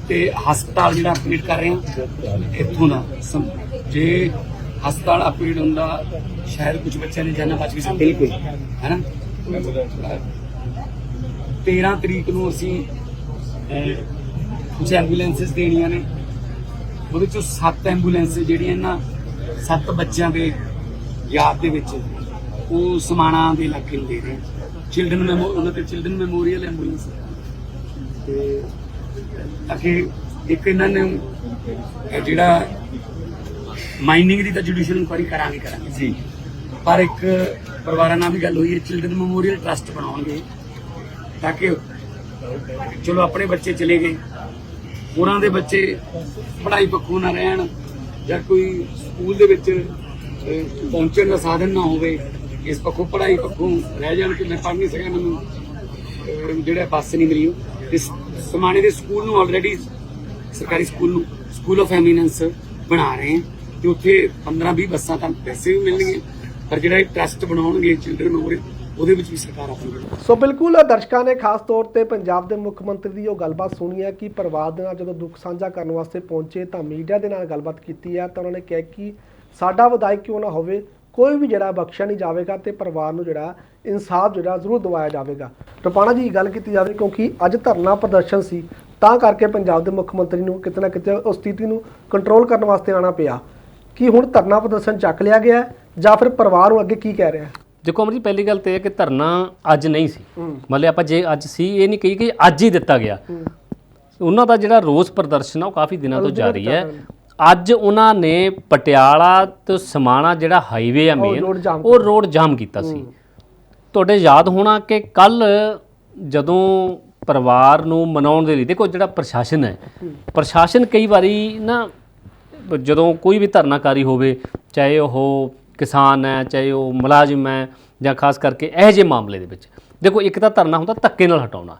ਤੇ ਹਸਪਤਾਲ ਜਿਹੜਾ ਅਪਡੇਟ ਕਰ ਰਹੇ ਹਾਂ ਇੱਥੋਂ ਦਾ। ਜੇ ਹਸਪਤਾਲ ਅਪਡੇਟ ਹੁੰਦਾ ਸ਼ਾਇਦ ਕੁਝ ਬੱਚਿਆਂ ਨੇ ਜਾਨਾਂ ਬਚ ਵੀ ਸਕਦੀ ਬਿਲਕੁਲ। ਹੈਨਾ? 13 ਤਰੀਕ ਨੂੰ ਅਸੀਂ ਕੁਝ ਐਂਬੂਲੈਂਸਸ ਦੇਣੀਆਂ ਨੇ। ਉਹਦੇ ਚੋਂ 7 ਐਂਬੂਲੈਂਸ ਜਿਹੜੀਆਂ ਨਾ 7 ਬੱਚਿਆਂ ਦੇ ਯਾਦ ਦੇ ਵਿੱਚ। ਉਹ ਸਮਾਣਾ ਦੇ ਇਲਾਕੇ ਨੂੰ। ਦੇ ਰਹੇ ਚਿਲਡਰਨ ਮੈਮੋ ਉਹਨਾਂ ਤੇ ਚਿਲਡਰਨ ਮੈਮੋਰੀਅਲ ਐਂਬੂਲੈਂਸ ਤੇ ਅਖੇ ਇੱਕ ਇਹਨਾਂ ਨੇ ਇਹ ਜਿਹੜਾ ਮਾਈਨਿੰਗ ਦੀ ਤਾਂ ਜੁਡੀਸ਼ੀਅਲ ਇਨਕੁਆਇਰੀ ਕਰਾਂਗੇ ਕਰਾਂਗੇ। ਜੀ। ਪਰ ਇੱਕ ਪਰਿਵਾਰਾਂ ਨਾਲ ਵੀ ਗੱਲ ਹੋਈ ਹੈ ਚਿਲਡਰਨ ਮੈਮੋਰੀਅਲ ਟਰਸਟ ਬਣਾਉਣਗੇ ਤਾਂ ਕਿ ਚਲੋ ਆਪਣੇ ਬੱਚੇ ਚਲੇ ਗਏ। ਹੋਰਾਂ ਦੇ ਬੱਚੇ ਪੜ੍ਹਾਈ ਪੱਖੋਂ ਨਾ ਰਹਿਣ ਜਾਂ ਕੋਈ ਸਕੂਲ ਦੇ ਵਿੱਚ ਪਹੁੰਚਣ ਦਾ ਸਾਧਨ ਨਾ ਹੋਵੇ। ਇਸ ਪੱਖੋਂ ਪੜ੍ਹਾਈ ਪੱਖੋਂ ਰਹਿ ਜਾਣ ਕਿ ਮੈਂ ਪੜ੍ਹ ਨਹੀਂ ਸਕਿਆ ਮੈਨੂੰ। ਜਿਹੜਾ ਬੱਸ ਨਹੀਂ ਮਿਲੀ ਇਸ ਸਮਾਣੇ ਦੇ ਸਕੂਲ ਨੂੰ ਆਲਰੇਡੀ ਸਰਕਾਰੀ ਸਕੂਲ ਨੂੰ ਸਕੂਲ ਆਫ ਐਮੀਨੈਂਸ ਬਣਾ ਰਹੇ ਹਾਂ। ਤੇ ਉੱਥੇ 15 20 ਬੱਸਾਂ ਤਾਂ ਵੈਸੇ ਵੀ ਮਿਲਣਗੀਆਂ। ਪਰ ਜਿਹੜਾ ਇਹ ਟਰਸਟ ਬਣਾਉਣਗੇ ਚਿਲਡਰਨ ਮੈਮੋਰੀਅਲ ਉਹਦੇ ਵਿੱਚ ਵੀ ਸਰਕਾਰ ਆਪਣੀ ਸੋ ਬਿਲਕੁਲ ਦਰਸ਼ਕਾਂ ਨੇ ਖਾਸ ਤੌਰ ਤੇ ਪੰਜਾਬ ਦੇ ਮੁੱਖ ਮੰਤਰੀ ਦੀ ਉਹ ਗੱਲਬਾਤ ਸੁਣੀ ਹੈ ਕਿ ਪਰਿਵਾਰ ਦੇ ਨਾਲ ਜਦੋਂ ਦੁੱਖ ਸਾਂਝਾ ਕਰਨ ਵਾਸਤੇ ਪਹੁੰਚੇ ਤਾਂ ਮੀਡੀਆ ਦੇ ਨਾਲ ਗੱਲਬਾਤ ਕੀਤੀ ਹੈ ਤਾਂ ਉਹਨਾਂ ਨੇ ਕਿਹਾ ਕਿ ਸਾਡਾ ਵਿਧਾਇਕ ਕਿਉਂ ਨਾ ਹੋਵੇ ਕੋਈ ਵੀ ਜਿਹੜਾ ਬਖਸ਼ਿਆ ਨਹੀਂ ਜਾਵੇਗਾ ਤੇ ਪਰਿਵਾਰ ਨੂੰ ਜਿਹੜਾ ਇਨਸਾਫ ਜਿਹੜਾ ਜ਼ਰੂਰ ਦਿਵਾਇਆ ਜਾਵੇਗਾ। ਰਪਾਣਾ ਜੀ ਗੱਲ ਕੀਤੀ ਜਾਵੇ ਕਿਉਂਕਿ ਅੱਜ ਧਰਨਾ ਪ੍ਰਦਰਸ਼ਨ ਸੀ ਤਾਂ ਕਰਕੇ ਪੰਜਾਬ ਦੇ ਮੁੱਖ ਮੰਤਰੀ ਨੂੰ ਕਿਤੇ ਨਾ ਕਿਤੇ ਉਸ ਸਥਿਤੀ ਨੂੰ ਕੰਟਰੋਲ ਕਰਨ ਵਾਸਤੇ ਆਣਾ ਪਿਆ। ਕਿ ਹੁਣ ਧਰਨਾ ਪ੍ਰਦਰਸ਼ਨ ਚੱਕ ਲਿਆ ਗਿਆ ਜਾਂ ਫਿਰ ਪਰਿਵਾਰ ਨੂੰ ਅੱਗੇ ਕੀ ਕਹਿ ਰਿਹਾ ਦੇਖੋ ਅਮਰ ਜੀ ਪਹਿਲੀ ਗੱਲ ਤੇ ਇਹ ਕਿ ਧਰਨਾ ਅੱਜ ਨਹੀਂ ਸੀ। ਮਤਲਬ ਆਪਾਂ ਜੇ ਅੱਜ ਸੀ ਇਹ ਨਹੀਂ ਕਹੀ ਕਿ ਅੱਜ ਹੀ ਦਿੱਤਾ ਗਿਆ। ਉਹਨਾਂ ਦਾ ਜਿਹੜਾ ਰੋਸ ਪ੍ਰਦਰਸ਼ਨ ਆ ਉਹ ਕਾਫੀ ਦਿਨਾਂ ਤੋਂ ਜਾਰੀ ਹੈ। ਅੱਜ ਉਹਨਾਂ ਨੇ ਪਟਿਆਲਾ ਤੋਂ ਸਮਾਣਾ ਜਿਹੜਾ ਹਾਈਵੇ ਆ ਮੇਨ road ਉਹ ਰੋਡ ਜਾਮ ਕੀਤਾ ਸੀ। ਤੁਹਾਡੇ ਯਾਦ ਹੋਣਾ ਕਿ ਕੱਲ ਜਦੋਂ ਪਰਿਵਾਰ ਨੂੰ ਮਨਾਉਣ ਦੇ ਲਈ ਦੇਖੋ ਜਿਹੜਾ ਪ੍ਰਸ਼ਾਸਨ ਹੈ। ਪ੍ਰਸ਼ਾਸਨ ਕਈ ਵਾਰੀ ਨਾ ਜਦੋਂ ਕੋਈ ਵੀ ਧਰਨਾਕਾਰੀ ਹੋਵੇ ਚਾਹੇ ਉਹ ਕਿਸਾਨ ਹੈ ਚਾਹੇ ਉਹ ਮੁਲਾਜ਼ਮ ਹੈ ਜਾਂ ਖਾਸ ਕਰਕੇ ਇਹੋ ਜਿਹੇ ਮਾਮਲੇ ਦੇ ਵਿੱਚ। ਦੇਖੋ ਇੱਕ ਤਾਂ ਧਰਨਾ ਹੁੰਦਾ ਧੱਕੇ ਨਾਲ ਹਟਾਉਣਾ।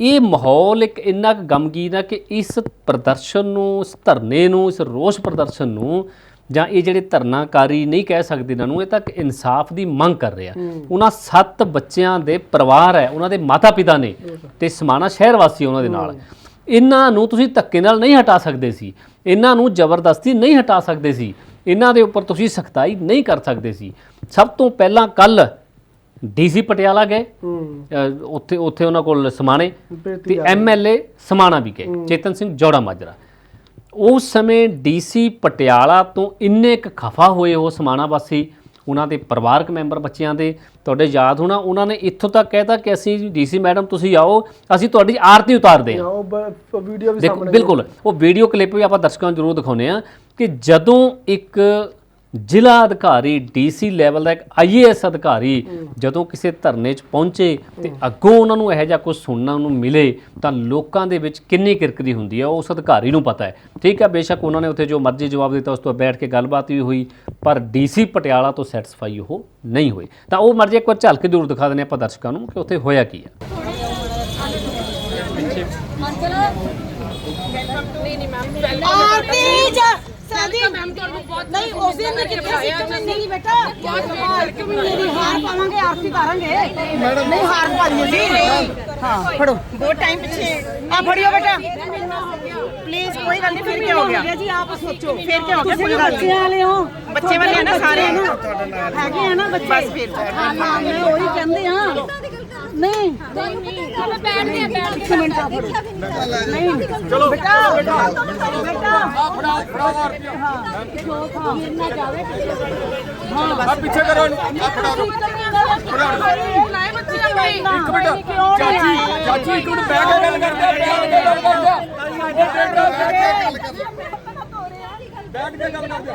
ਇਹ ਮਾਹੌਲ ਇੱਕ ਇੰਨਾ ਕੁ ਗਮਗੀਨ ਹੈ ਕਿ ਇਸ ਪ੍ਰਦਰਸ਼ਨ ਨੂੰ ਇਸ ਧਰਨੇ ਨੂੰ ਇਸ ਰੋਸ ਪ੍ਰਦਰਸ਼ਨ ਨੂੰ ਜਾਂ ਇਹ ਜਿਹੜੇ ਧਰਨਾਕਾਰੀ ਨਹੀਂ ਕਹਿ ਸਕਦੇ ਇਹਨਾਂ ਨੂੰ ਇਹ ਤਾਂ ਇਨਸਾਫ ਦੀ ਮੰਗ ਕਰ ਰਿਹਾ ਉਹਨਾਂ ਸੱਤ ਬੱਚਿਆਂ ਦੇ ਪਰਿਵਾਰ ਹੈ ਉਹਨਾਂ ਦੇ ਮਾਤਾ-ਪਿਤਾ ਨੇ ਤੇ ਸਮਾਣਾ ਸ਼ਹਿਰ ਵਾਸੀ ਉਹਨਾਂ ਦੇ ਨਾਲ। ਇਹਨਾਂ ਨੂੰ ਤੁਸੀਂ ਧੱਕੇ ਨਾਲ ਨਹੀਂ ਹਟਾ ਸਕਦੇ ਸੀ। ਇਹਨਾਂ ਨੂੰ ਜ਼ਬਰਦਸਤੀ ਨਹੀਂ ਹਟਾ ਸਕਦੇ ਸੀ। ਇਹਨਾਂ ਦੇ ਉੱਪਰ ਤੁਸੀਂ ਸਖਤਾਈ ਨਹੀਂ ਕਰ ਸਕਦੇ ਸੀ। ਸਭ ਤੋਂ ਪਹਿਲਾਂ ਕੱਲ ਡੀਸੀ ਪਟਿਆਲਾ ਗਏ ਹੂੰ। ਅਹ ਉੱਥੇ ਉੱਥੇ ਉਹਨਾਂ ਕੋਲ ਸਮਾਣੇ ਤੇ ਐਮਐਲਏ ਸਮਾਣਾ ਵੀ ਗਏ ਚੇਤਨ ਸਿੰਘ ਜੋੜਾ ਮਾਜਰਾ। ਉਸ ਸਮੇਂ ਡੀਸੀ ਪਟਿਆਲਾ ਤੋਂ ਇੰਨੇ ਕੁ ਖਫਾ ਹੋਏ ਉਹ ਸਮਾਣਾ ਵਾਸੀ ਉਹਨਾਂ ਦੇ ਪਰਿਵਾਰਕ ਮੈਂਬਰ ਬੱਚਿਆਂ ਦੇ ਤੁਹਾਡੇ ਯਾਦ ਹੋਣਾ ਉਹਨਾਂ ਨੇ ਇੱਥੋਂ ਤੱਕ ਕਹਿਤਾ ਕਿ ਅਸੀਂ ਡੀਸੀ ਮੈਡਮ ਤੁਸੀਂ ਆਓ ਅਸੀਂ ਤੁਹਾਡੀ ਆਰਤੀ ਉਤਾਰਦੇ ਹਾਂ। ਉਹ ਵੀਡੀਓ ਵੀ ਦੇਖੋ ਸਾਹਮਣੇ ਬਿਲਕੁਲ ਉਹ ਵੀਡੀਓ ਕਲਿੱਪ ਵੀ ਆਪਾਂ ਦਰਸ਼ਕਾਂ ਨੂੰ ਜ਼ਰੂਰ ਦਿਖਾਉਨੇ ਆ ਕਿ ਜਦੋਂ ਇੱਕ ਜ਼ਿਲ੍ਹਾ ਅਧਿਕਾਰੀ ਡੀਸੀ ਲੈਵਲ ਦਾ ਇੱਕ ਆਈਏਐਸ ਅਧਿਕਾਰੀ ਜਦੋਂ ਕਿਸੇ ਧਰਨੇ 'ਚ ਪਹੁੰਚੇ ਤੇ ਅੱਗੋਂ ਉਹਨਾਂ ਨੂੰ ਇਹੋ ਜਿਹਾ ਕੁਝ ਸੁਣਨ ਨੂੰ ਮਿਲੇ ਤਾਂ ਲੋਕਾਂ ਦੇ ਵਿੱਚ ਕਿੰਨੀ ਕਿਰਕਦੀ ਹੁੰਦੀ ਹੈ ਉਹ ਉਸ ਅਧਿਕਾਰੀ ਨੂੰ ਪਤਾ ਹੈ। ਠੀਕ ਹੈ ਬੇਸ਼ੱਕ ਉਹਨਾਂ ਨੇ ਉੱਥੇ ਜੋ ਮਰਜ਼ੀ ਜਵਾਬ ਦਿੱਤਾ ਉਸ ਤੋਂ ਬੈਠ ਕੇ ਗੱਲਬਾਤ ਵੀ ਹੋਈ ਪਰ ਡੀਸੀ ਪਟਿਆਲਾ ਤੋਂ ਸੈਟੀਸਫਾਈ ਉਹ ਨਹੀਂ ਹੋਏ। ਤਾਂ ਉਹ ਮਰਜ਼ੀ ਇੱਕ ਵਾਰ ਝਲਕ ਜ਼ਰੂਰ ਦਿਖਾ ਦਿੰਦੇ ਆਪਾਂ ਦਰਸ਼ਕਾਂ ਨੂੰ ਕਿ ਉੱਥੇ ਹੋਇਆ ਕੀ ਹੈ ਆਰਤੀ ਜਾ ਸਾਡੀ ਨਹੀਂ ਉਸ ਦਿਨ ਨਹੀਂ ਕਿੱਥੇ ਸੀ ਤੁਸੀਂ ਨਹੀਂ। ਬੇਟਾ ਮੇਰੀ ਹਾਰ ਪਾਵਾਂਗੇ ਆਰਤੀ ਕਰਾਂਗੇ। ਨਹੀਂ ਹਾਰ ਪਾਈਏ ਜੀ। ਹਾਂ ਫੜੋ। ਬਹੁਤ ਟਾਈਮ ਪਿੱਛੇ। ਆ ਫੜਿਓ ਬੇਟਾ। ਪਲੀਜ਼ ਕੋਈ ਗੱਲ ਨਹੀਂ ਫਿਰ ਕੀ ਹੋ ਗਿਆ? ਜੀ ਆਪ ਸੋਚੋ। ਫਿਰ ਕੀ ਹੋ ਗਿਆ? ਕੋਈ ਗੱਲ ਬੱਚੇ ਵਾਲੇ ਹੋ। ਬੱਚੇ ਵਾਲੇ ਆ ਨਾ ਸਾਰੇ ਹੈਗੇ ਆ ਨਾ ਬੱਚੇ। ਬਸ ਫਿਰ। ਹਾਂ ਮੈਂ ਉਹੀ ਕਹਿੰਦੇ ਆ ਨਹੀਂ। ਆਪਾਂ ਬੈਠਦੇ ਆ ਬੈਠ ਇੱਕ ਮਿੰਟ ਆ ਫੜੋ ਨਹੀਂ ਚਲੋ। ਬੇਟਾ ਬੇਟਾ। ਬੇਟਾ। ਆ ਫੜਾ ਫੜਾ ਹਾਂ। ਗਿਰ ਨਾ ਜਾਵੇ। ਹਾਂ। ਆ ਪਿੱਛੇ ਕਰੋ ਆ ਫੜਾ ਲਾਏ ਬੱਚੇ ਆਪਣੇ ਇੱਕ ਮਿੰਟ। ਚਾਚੀ ਚਾਚੀ ਇੱਕ ਮਿੰਟ। ਬਹਿ ਕੇ ਗੱਲ ਕਰਦੇ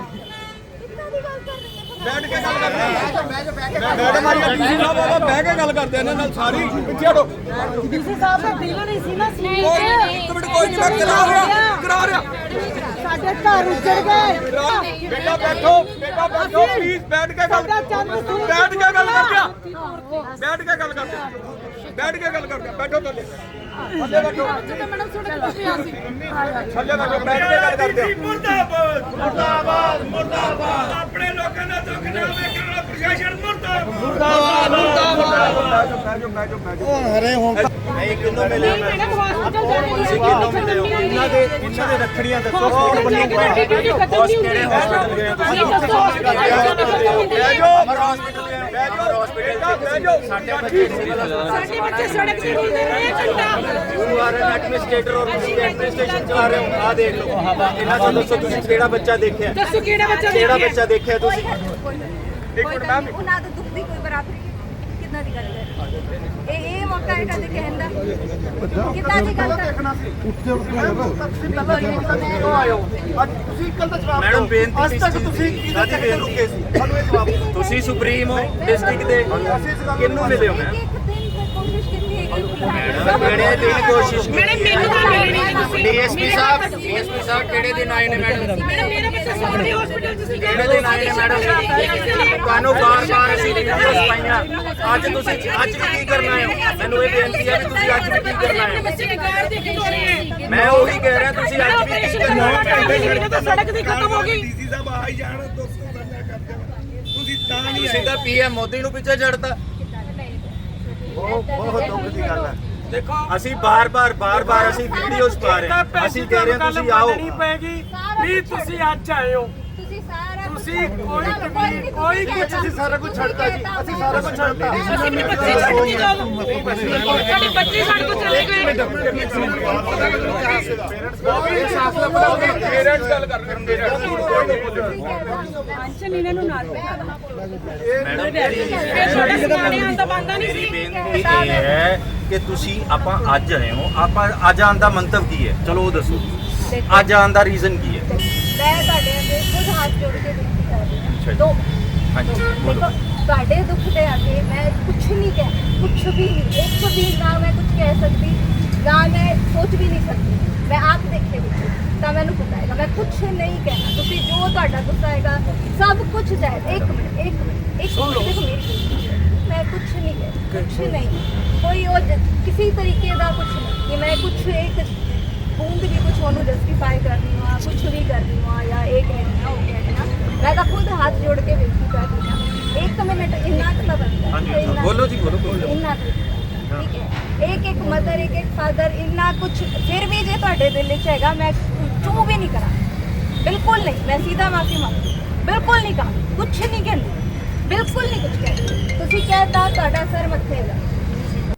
ਬਹਿ ਕੇ ਗੱਲ ਡੀਸੀ ਸਾਹਿਬ ਦਾ ਡੀਲ ਨਹੀਂ ਸੀ ਨਾ ਸੀ ਇੱਕ ਮਿੰਟ ਕੋਈ ਨਹੀਂ ਕਰਾ ਰਿਹਾ ਕਰਾ ਰਿਹਾ। ਸਾਡੇ ਘਰ ਉੱਜੜ ਗਏ। ਬੇਟਾ ਬੈਠੋ ਬੇਟਾ ਬੈਠੋ ਪਲੀਜ਼ ਬੈਠ ਕੇ ਗੱਲ ਬੈਠ ਕੇ ਗੱਲ ਕਰਦੇ ਆ। ਬੈਠ ਕੇ ਗੱਲ ਕਰਦੇ ਆ। ਬੈਠ ਕੇ ਗੱਲ ਕਰਦੇ ਆ। ਬੈਠੋ ਥੱਲੇ। ਥੱਲੇ ਬੈਠੋ ਮੈਡਮ ਤੁਹਾਡੇ ਕੋਲ ਪਿਆ ਸੀ। ਥੱਲੇ ਬੈਠੋ ਬੈਠ ਕੇ ਗੱਲ ਕਰਦੇ ਆ। ਮੁਰਦਾਬਾਦ ਮੁਰਦਾਬਾਦ ਮੁਰਦਾਬਾਦ। ਆਪਣੇ ਲੋਕਾਂ ਦਾ ਦੁੱਖ ਨਾ ਵੇਖਣ ਵਾਲਾ ਪ੍ਰਸ਼ਾਸਨ ਮੁਰਦਾਬਾਦ। ਮੁਰਦਾਬਾਦ ਮੁਰਦਾਬਾਦ ਮੈਡਮ ਹਸਪੀਟਲ ਜਾ ਰਹੀ ਸੀ ਕਿੰਨੋਂ ਮਿਲੇ ਹੋ? ਇਹਨਾਂ ਦੇ ਇਹਨਾਂ ਦੇ ਰੱਖੜੀਆਂ ਦੱਸੋ ਕੌਣ ਬੰਨੀ ਬਸ ਕਿਹੜੇ ਹਸਪੀਟਲ ਗਏ? ਤੁਸੀਂ ਦੱਸੋ ਹਸਪੀਟਲ ਬਹਿ ਜਾਓ ਅਮਰ ਹਸਪੀਟਲ ਗਏ। ਬਹਿ ਜਾਓ ਹਸਪੀਟਲ ਬਹਿ ਜਾਓ ਸਾਡੇ ਬੱਚੇ ਸਾਡੇ ਬੱਚੇ ਸੜਕ ਤੇ ਰੁਲਦੇ ਰਹੇ ਘੰਟਾ ਯੂ ਆਰ ਐਨ ਐਡਮਿਨਿਸਟ੍ਰੇਟਰ ਔਰ ਤੁਸੀਂ ਐਡਮਿਨਿਸਟ੍ਰੇਸ਼ਨ ਚਲਾ ਰਹੇ ਹੋ। ਆ ਦੇਖ ਲਓ। ਇਹਨਾਂ ਤੋਂ ਦੱਸੋ ਤੁਸੀਂ ਕਿਹੜਾ ਬੱਚਾ ਦੇਖਿਆ? ਦੱਸੋ ਕਿਹੜਾ ਬੱਚਾ ਕਿਹੜਾ ਦੇਖਿਆ? ਬੱਚਾ ਦੇਖਿਆ ਤੁਸੀਂ? ਇੱਕ ਮਿੰਟ ਮੈਮ ਉਹਨਾਂ ਦਾ ਦੁੱਖ ਦੀ ਕੋਈ ਬਰਾਬਰੀ ਕਿੰਨਾ ਦੀ ਗੱਲ ਕਰ ਰਹੇ ਹੋ? ਇਹ ਇਹ ਮੌਕਾ ਹੈ ਕਦੇ ਕਹਿਣ ਦਾ? ਕਿੰਨਾ ਦੀ ਗੱਲ ਕਰ ਮੈਡਮ ਬੇਨਤੀ ਅੱਜ ਤੱਕ ਤੁਸੀਂ ਕਿਹਦੇ ਤੇ ਰੁਕੇ ਸੀ? ਤੁਹਾਨੂੰ ਇਹ ਜਵਾਬ ਦਿਓ। ਤੁਸੀਂ ਸੁਪਰੀਮ ਹੋ ਡਿਸਟ੍ਰਿਕਟ ਦੇ ਕਿੰਨੂੰ ਮਿਲੇ ਹੋ ਮੈਂ ਇੱਕ ਦਿਨ ਤੱਕ ਕੋਸ਼ਿਸ਼ ਕੀਤੀ ਹੈ ਕਿ ਕਿਹੜੇ ਦਿਨ ਕੋਸ਼ਿਸ਼ ਮੈਡਮ ਮੈਨੂੰ ਤਾਂ ਮਿਲੇ ਨਹੀਂ ਤੁਸੀਂ। ਡੀਐਸਪੀ ਸਾਹਿਬ ਡੀਐਸਪੀ ਸਾਹਿਬ ਕਿਹੜੇ ਦਿਨ ਆਏ ਨੇ ਮੈਡਮ ਮੈਡਮ ਮੇਰਾ ਬੱਚਾ ਸੋਨੇ ਹਸਪੀਟਲ ਤੁਸੀਂ ਗਏ ਕਿਹੜੇ ਦਿਨ ਆਏ ਨੇ ਮੈਡਮ? ਤੁਹਾਨੂੰ ਬਾਰ-ਬਾਰ ਅਸੀਂ ਵੀਡੀਓਸ ਪਾਈਆਂ। ਅੱਜ ਤੁਸੀਂ ਅੱਜ ਵੀ ਕੀ ਕਰਨਾ ਹੈ? ਮੈਨੂੰ ਇਹ ਬੇਨਤੀ ਹੈ ਕਿ ਤੁਸੀਂ ਅੱਜ ਵੀ ਕੀ ਕਰਨਾ ਹੈ? ਬੱਚੇ ਨੇ ਕਾਰ ਦੇ ਕੇ ਤੋਰੇ ਮੈਂ ਉਹੀ ਕਹਿ ਰਿਹਾ ਤੁਸੀਂ ਅੱਜ ਵੀ ਕੀ ਕਰਨਾ ਹੈ? ਤਾਂ ਸੜਕ ਦੀ ਖਤਮ ਹੋ ਗਈ। ਤੁਸੀਂ ਤਾਂ ਪੀਐਮ ਮੋਦੀ ਨੂੰ ਪਿੱਛੇ ਛੱਡਤਾ ਬਹੁਤ ਦੁੱਖ ਦੀ ਗੱਲ ਹੈ। ਦੇਖੋ ਅਸੀਂ ਬਾਰ-ਬਾਰ ਬਾਰ-ਬਾਰ ਅਸੀਂ ਵੀਡੀਓਸ ਪਾ ਰਹੇ ਹਾਂ। ਅਸੀਂ ਕਹਿ ਰਹੇ ਹਾਂ ਤੁਸੀਂ ਆਓ। ਪੈਗੀ ਵੀ ਤੁਸੀਂ ਅੱਜ ਆਏ ਹੋ। ਤੁਸੀਂ ਕੋਈ ਤਕਲੀਫ ਕੋਈ ਕੁਝ ਅਸੀਂ ਸਾਰਾ ਕੁਝ ਛੱਡਤਾ ਜੀ। ਅਸੀਂ ਸਾਰਾ ਕੁਝ ਛੱਡਤਾ। ਅਸੀਂ ਵੀ ਬੱਚੇ ਛੱਡ ਕੇ ਜਾਓ ਸਾਡੇ ਬੱਚੇ ਸਾਡੇ ਕੋਲ ਚਲੇ ਗਏ। ਪੈਨਸ਼ਨ ਇਹਨਾਂ ਨੂੰ ਨਾਲ ਇਹ ਛੋਟੇ ਸਿਆਣੇ ਆਂ ਤਾਂ ਬੰਦਾ ਨਹੀਂ ਸੀ। ਬੇਨਤੀ ਇਹ ਹੈ ਕਿ ਤੁਸੀਂ ਆਪਾਂ ਅੱਜ ਆਏ ਹੋ। ਆਪਾਂ ਅੱਜ ਆਉਣ ਦਾ ਮੰਤਵ ਕੀ ਹੈ? ਚਲੋ ਉਹ ਦੱਸੋ। ਅੱਜ ਆਉਣ ਦਾ ਰੀਜ਼ਨ ਕੀ ਹੈ? ਮੈਂ ਤੁਹਾਡੇ ਅੱਗੇ ਖੁਦ ਹੱਥ ਜੋੜ ਕੇ ਹਾਂ। ਦੋ ਹਾਂਜੀ ਦੇਖੋ ਬੋਲੋ। ਤੁਹਾਡੇ ਦੁੱਖ ਦੇ ਅੱਗੇ ਮੈਂ ਕੁਝ ਨਹੀਂ ਕਹਿ ਕੁਝ ਵੀ ਨਹੀਂ ਇੱਕ ਵੀ ਨਾ ਮੈਂ ਕੁਝ ਕਹਿ ਸਕਦੀ ਨਾ ਮੈਂ ਸੋਚ ਵੀ ਨਹੀਂ ਸਕਦੀ। ਮੈਂ ਆਪ ਦੇਖੇ ਵਿੱਚ ਤਾਂ ਮੈਨੂੰ ਪਤਾ ਹੈਗਾ ਮੈਂ ਕੁਝ ਨਹੀਂ ਕਹਿਣਾ। ਤੁਸੀਂ ਜੋ ਤੁਹਾਡਾ ਗੁੱਸਾ ਹੈਗਾ ਸਭ ਕੁਝ ਜਾਏ ਇੱਕ ਮਿੰਟ ਇੱਕ ਮਿੰਟ ਇੱਕ ਮਿੰਟ ਦੇਖੋ ਮੇਰੀ ਬੇਨਤੀ ਹੈ। ਮੈਂ ਕੁਝ ਨਹੀਂ ਕਹਿ ਕੁਝ ਨਹੀਂ। ਕੋਈ ਉਹ ਜ- ਕਿਸੇ ਤਰੀਕੇ ਦਾ ਕੁਝ ਨਹੀਂ ਕਿ ਮੈਂ ਕੁਝ ਇੱਕ ਬੂੰਦ ਵੀ ਕੁਝ ਉਹਨੂੰ ਜਸਟੀਫਾਈ ਕਰਨੀ ਹਾਂ ਕੁਝ ਵੀ ਕਰਨੀ ਹਾਂ ਜਾਂ ਇਹ ਕਹਿਣੀ ਹਾਂ ਹਾਂ ਮੈਂ ਤਾਂ ਖੁਦ ਹੱਥ ਜੋੜ ਕੇ ਬੇਨਤੀ ਕਰ ਰਹੀ ਹਾਂ। ਇੱਕ ਮਿੰਟ ਇੰਨਾ ਕੁ ਤਾਂ ਬਣਦਾ ਹਾਂਜੀ, ਇੰਨਾ- ਬੋਲੋ ਜੀ, ਬੋਲੋ, ਬੋਲੋ। ਇੰਨਾ ਕੁ। ਠੀਕ ਹੈ। ਇੱਕ ਇੱਕ ਮਦਰ ਇੱਕ ਇੱਕ ਫਾਦਰ ਇੰਨਾ ਕੁਝ ਫਿਰ ਵੀ ਜੇ ਤੁਹਾਡੇ ਦਿਲ ਵਿੱਚ ਹੈਗਾ ਮੈਂ ਚੂ ਵੀ ਨਹੀਂ ਕਰਾਂ। ਬਿਲਕੁਲ ਨਹੀਂ। ਮੈਂ ਸੀਧਾ ਮਾਫੀ ਮੰਗਦੀ ਬਿਲਕੁਲ ਨਹੀਂ ਕਹਾਂ ਕੁਝ ਨਹੀਂ ਕਹਿੰਦੀ। ਬਿਲਕੁਲ ਨਹੀਂ ਕੁਝ ਕਹਿੰਦੀ। ਤੁਸੀਂ ਕਹਿਤਾ ਤੁਹਾਡਾ ਸਰ ਮੱਥੇ ਹੈਗਾ।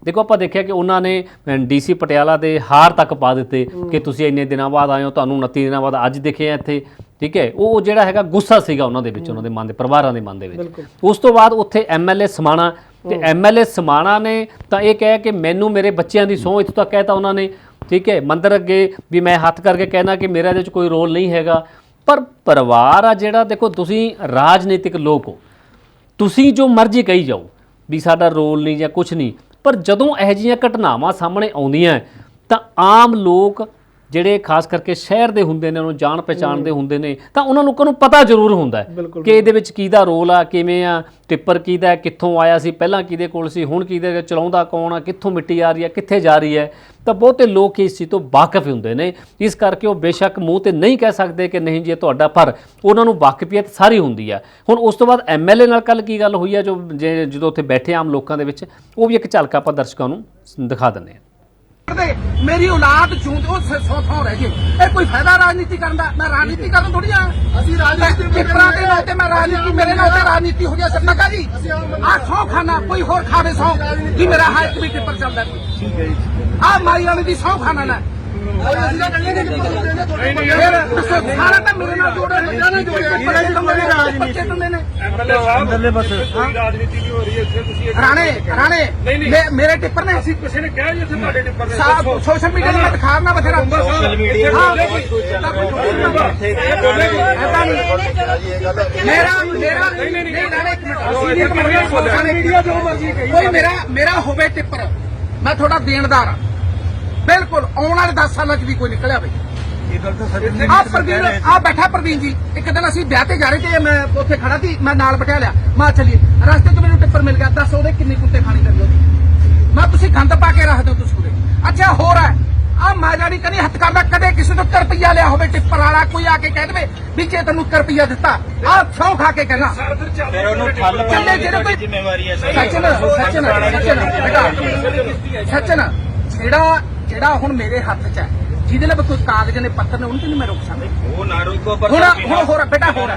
ਦੇਖੋ ਆਪਾਂ ਦੇਖਿਆ ਕਿ ਉਹਨਾਂ ਨੇ ਡੀਸੀ ਪਟਿਆਲਾ ਦੇ ਹਾਰ ਤੱਕ ਪਾ ਦਿੱਤੇ ਕਿ ਤੁਸੀਂ ਇੰਨੇ ਦਿਨਾਂ ਬਾਅਦ ਆਏ ਹੋ ਤੁਹਾਨੂੰ 29 ਦਿਨਾਂ ਬਾਅਦ ਅੱਜ ਦਿਖੇ ਆ ਇੱਥੇ। ਠੀਕ ਹੈ? ਉਹ ਜਿਹੜਾ ਹੈਗਾ ਗੁੱਸਾ ਸੀਗਾ ਉਹਨਾਂ ਦੇ ਵਿੱਚ ਉਹਨਾਂ ਦੇ ਮਨ ਦੇ ਪਰਿਵਾਰਾਂ ਦੇ ਮਨ ਦੇ ਵਿੱਚ। ਉਸ ਤੋਂ ਬਾਅਦ ਉੱਥੇ ਐਮਐਲਏ ਸਮਾਣਾ ਤੇ ਐਮਐਲਏ ਸਮਾਣਾ ਨੇ ਤਾਂ ਇਹ ਕਹਿ ਕਿ ਮੈਨੂੰ ਮੇਰੇ ਬੱਚਿਆਂ ਦੀ ਸਹੁੰ ਇੱਥੋਂ ਤੱਕ ਕਹਿਤਾ ਉਹਨਾਂ ਨੇ ਠੀਕ ਹੈ? ਮੰਦਰ ਅੱਗੇ ਵੀ ਮੈਂ ਹੱਥ ਕਰਕੇ ਕਹਿਣਾ ਕਿ ਮੇਰਾ ਇਹਦੇ ਵਿੱਚ ਕੋਈ ਰੋਲ ਨਹੀਂ ਹੈਗਾ। ਪਰ ਪਰਿਵਾਰ ਆ ਜਿਹੜਾ ਦੇਖੋ ਤੁਸੀਂ ਰਾਜਨੀਤਿਕ ਲੋਕ ਹੋ। ਤੁਸੀਂ ਜੋ ਮਰਜ਼ੀ ਕਹੀ ਜਾਓ ਵੀ ਸਾਡਾ ਰੋਲ ਨਹੀਂ ਜਾਂ ਕੁਝ ਨਹੀਂ ਪਰ ਜਦੋਂ ਇਹੋ ਜਿਹੀਆਂ ਘਟਨਾਵਾਂ ਸਾਹਮਣੇ ਆਉਂਦੀਆਂ ਤਾਂ ਆਮ ਲੋਕ ਜਿਹੜੇ ਖਾਸ ਕਰਕੇ ਸ਼ਹਿਰ ਦੇ ਹੁੰਦੇ ਨੇ ਉਹਨੂੰ ਜਾਣ ਪਛਾਣ ਦੇ ਹੁੰਦੇ ਨੇ ਤਾਂ ਉਹਨਾਂ ਲੋਕਾਂ ਨੂੰ ਪਤਾ ਜ਼ਰੂਰ ਹੁੰਦਾ ਕਿ ਇਹਦੇ ਵਿੱਚ ਕਿਹਦਾ ਰੋਲ ਆ ਕਿਵੇਂ ਆ ਟਿੱਪਰ ਕਿਹਦਾ ਕਿੱਥੋਂ ਆਇਆ ਸੀ ਪਹਿਲਾਂ ਕਿਹਦੇ ਕੋਲ ਸੀ ਹੁਣ ਕਿਹਦੇ ਚਲਾਉਂਦਾ ਕੌਣ ਆ ਕਿੱਥੋਂ ਮਿੱਟੀ ਆ ਰਹੀ ਹੈ ਕਿੱਥੇ ਜਾ ਰਹੀ ਹੈ ਤਾਂ ਬਹੁਤੇ ਲੋਕ ਇਸ ਚੀਜ਼ ਤੋਂ ਵਾਕਿਫ ਹੁੰਦੇ ਨੇ। ਇਸ ਕਰਕੇ ਉਹ ਬੇਸ਼ੱਕ ਮੂੰਹ ਤੇ ਨਹੀਂ ਕਹਿ ਸਕਦੇ ਕਿ ਨਹੀਂ ਜੀ ਇਹ ਤੁਹਾਡਾ ਪਰ ਉਹਨਾਂ ਨੂੰ ਵਾਕਿਫੀਅਤ ਸਾਰੀ ਹੁੰਦੀ ਆ। ਹੁਣ ਉਸ ਤੋਂ ਬਾਅਦ ਐਮਐਲਏ ਨਾਲ ਕੱਲ ਕੀ ਗੱਲ ਹੋਈ ਆ ਜੋ ਜਦੋਂ ਉੱਥੇ ਬੈਠੇ ਆਮ ਲੋਕਾਂ ਦੇ ਵਿੱਚ ਉਹ ਵੀ ਇੱਕ ਝਲਕ ਆਪਾਂ ਦਰਸ਼ਕਾਂ ਨੂੰ ਦਿਖਾ ਦਿੰਦੇ ਹਾਂ। ਦੇ ਮੇਰੀ ਔਲਾਦ ਚੂੰਦ ਉਹ ਸੌ ਥਾਂ ਰਹਿ ਗਏ ਇਹ ਕੋਈ ਫਾਇਦਾ ਰਾਜਨੀਤੀ ਕਰਨ ਦਾ? ਮੈਂ ਰਾਜਨੀਤੀ ਕਰਨ ਥੋੜੀ ਆ। ਅਸੀਂ ਰਾਜਨੀਤੀ ਟਿੱਪਰਾਂ ਦੇ ਨਾਂ ਤੇ ਮੈਂ ਰਾਜਨੀਤੀ ਮੇਰੇ ਨਾਲ ਤੇ ਰਾਜਨੀਤੀ ਹੋ ਗਿਆ ਸਰਨਗਾ ਜੀ ਆ। ਸੌ ਖਾਣਾ ਕੋਈ ਹੋਰ ਖਾਵੇ ਸੌ। ਜੀ ਮੇਰਾ ਹਾਇਕ ਵੀ ਟਿੱਪਰ ਚੱਲਦਾ ਠੀਕ ਹੈ ਜੀ। ਆ ਮਾਈ ਵਾਲੇ ਦੀ ਸੌ ਖਾਣਾ ਨਾ। ਸਾਰਾ ਤਾਂ ਮੇਰੇ ਨਾਲ ਜੋੜਿਆ ਬੱਚਾ ਨਾਲ ਜੋੜਿਆ ਬੱਚੇ ਤਾਂ ਮੇਰੇ ਰਾਜਨੀਤੀ ਨੇ ਐਮਐਲਏ ਸਾਹਿਬ ਥੱਲੇ ਬਸ ਕੋਈ ਰਾਜਨੀਤੀ ਨਹੀਂ ਹੋ ਰਹੀ ਇੱਥੇ ਤੁਸੀਂ ਰਾਣੇ ਰਾਣੇ ਮੇ- ਮੇਰੇ ਟਿੱਪਰ ਨੇ ਅਸੀਂ ਕਿਸੇ ਨੇ ਕਿਹਾ ਜੀ ਇੱਥੇ ਤੁਹਾਡੇ ਟਿੱਪਰ ਨੇ ਸਾਬ ਸੋਸ਼ਲ ਮੀਡੀਆ ਤੇ ਮੈਂ ਦਿਖਾਉਣਾ ਬਥੇਰਾ ਸੋਸ਼ਲ ਮੀਡੀਆ ਹਾਂ, ਤੇ ਕੋਈ ਏਦਾਂ ਚੱਲ ਨਹੀਂ। ਏਦਾਂ ਨਹੀਂ। ਮੇਰਾ ਮੇਰਾ ਨਹੀਂ ਨਹੀਂ ਨਹੀਂ ਰਾਣੇ ਇੱਕ ਮਿੰਟ ਅਸੀਂ ਨਹੀਂ ਕਮਰੇ ਸੋਸ਼ਲ ਮੀਡੀਆ ਜੋ ਮਰਜ਼ੀ ਕਹੀ ਕੋਈ ਮੇਰਾ ਮੇਰਾ ਹੋਵੇ ਟਿੱਪਰ ਮੈਂ ਤੁਹਾਡਾ ਦੇਣਦਾਰ ਹਾਂ ਬਿਲਕੁਲ ਆਉਣ ਵਾਲੇ 10 ਸਾਲਾਂ 'ਚ ਵੀ ਕੋਈ ਨਿਕਲਿਆ ਬਈ। ਇਹ ਗੱਲ ਤਾਂ ਸੱਚ ਆ ਪ੍ਰਵੀਨ ਆ ਬੈਠਾ ਪ੍ਰਵੀਨ ਜੀ। ਇੱਕ ਦਿਨ ਅਸੀਂ ਵਿਆਹ ਤੇ ਜਾ ਰਹੇ ਤੇ ਮੈਂ ਉੱਥੇ ਖੜਾ ਸੀ ਮੈਂ ਨਾਲ ਬਿਠਾ ਲਿਆ। ਮੈਂ ਚੱਲੀਏ। ਰਸਤੇ 'ਚ ਮੈਨੂੰ ਟਿੱਪਰ ਮਿਲ ਗਿਆ। ਦੱਸ ਉਹਦੇ ਕਿੰਨੀ ਕੁੱਤੇ ਖਾਣੀ ਕਰੀ ਉਹਦੀ ਮੈਂ ਤੁਸੀਂ ਗੰਦ ਪਾ ਕੇ ਰੱਖ ਦਿਓ ਤੁਸੀਂ ਉਰੇ। ਅੱਛਾ ਹੋਰ ਹੈ। ਆ ਮੈਂ ਜਾਨੀ ਕਦੀ ਹੱਥ ਕਰਦਾ ਕਦੇ ਕਿਸੇ ਤੋਂ 1 ਰੁਪਿਆ ਲਿਆ ਹੋਵੇ ਟਿੱਪਰ ਵਾਲਾ ਕੋਈ ਆ ਕੇ ਕਹਿ ਦੇਵੇ ਵੀ ਜੇ ਤੈਨੂੰ 1 ਰੁਪਿਆ ਦਿੱਤਾ ਆ ਸੌ ਖਾ ਕੇ ਕਹਿਣਾ। ਫਿਰ ਉਹਨੂੰ ਠੱਲ ਚੱਲੇ ਪਾਉਣ ਜਿਹੜੇ ਦੀ ਕੋਈ ਜ਼ਿੰਮੇਵਾਰੀ ਹੈ ਸੱਚਨ ਸੱਚਨ ਸੱਚਨ ਜਿਹੜਾ ਜਿਹੜਾ ਹੁਣ ਮੇਰੇ ਹੱਥ 'ਚ ਹੈ ਜਿਹਦੇ ਨਾਲ ਕੋਈ ਕਾਗਜ਼ ਨੇ ਪੱਤਰ ਨੇ ਉਹਨੂੰ ਤੇ ਨਹੀਂ ਮੈਂ ਰੋਕ ਸਕਦਾ। ਉਹ ਨਾ ਰੁਕੋ ਪਰ ਹੁਣ ਹੁਣ ਹੋਰ ਬੇਟਾ ਹੋਰ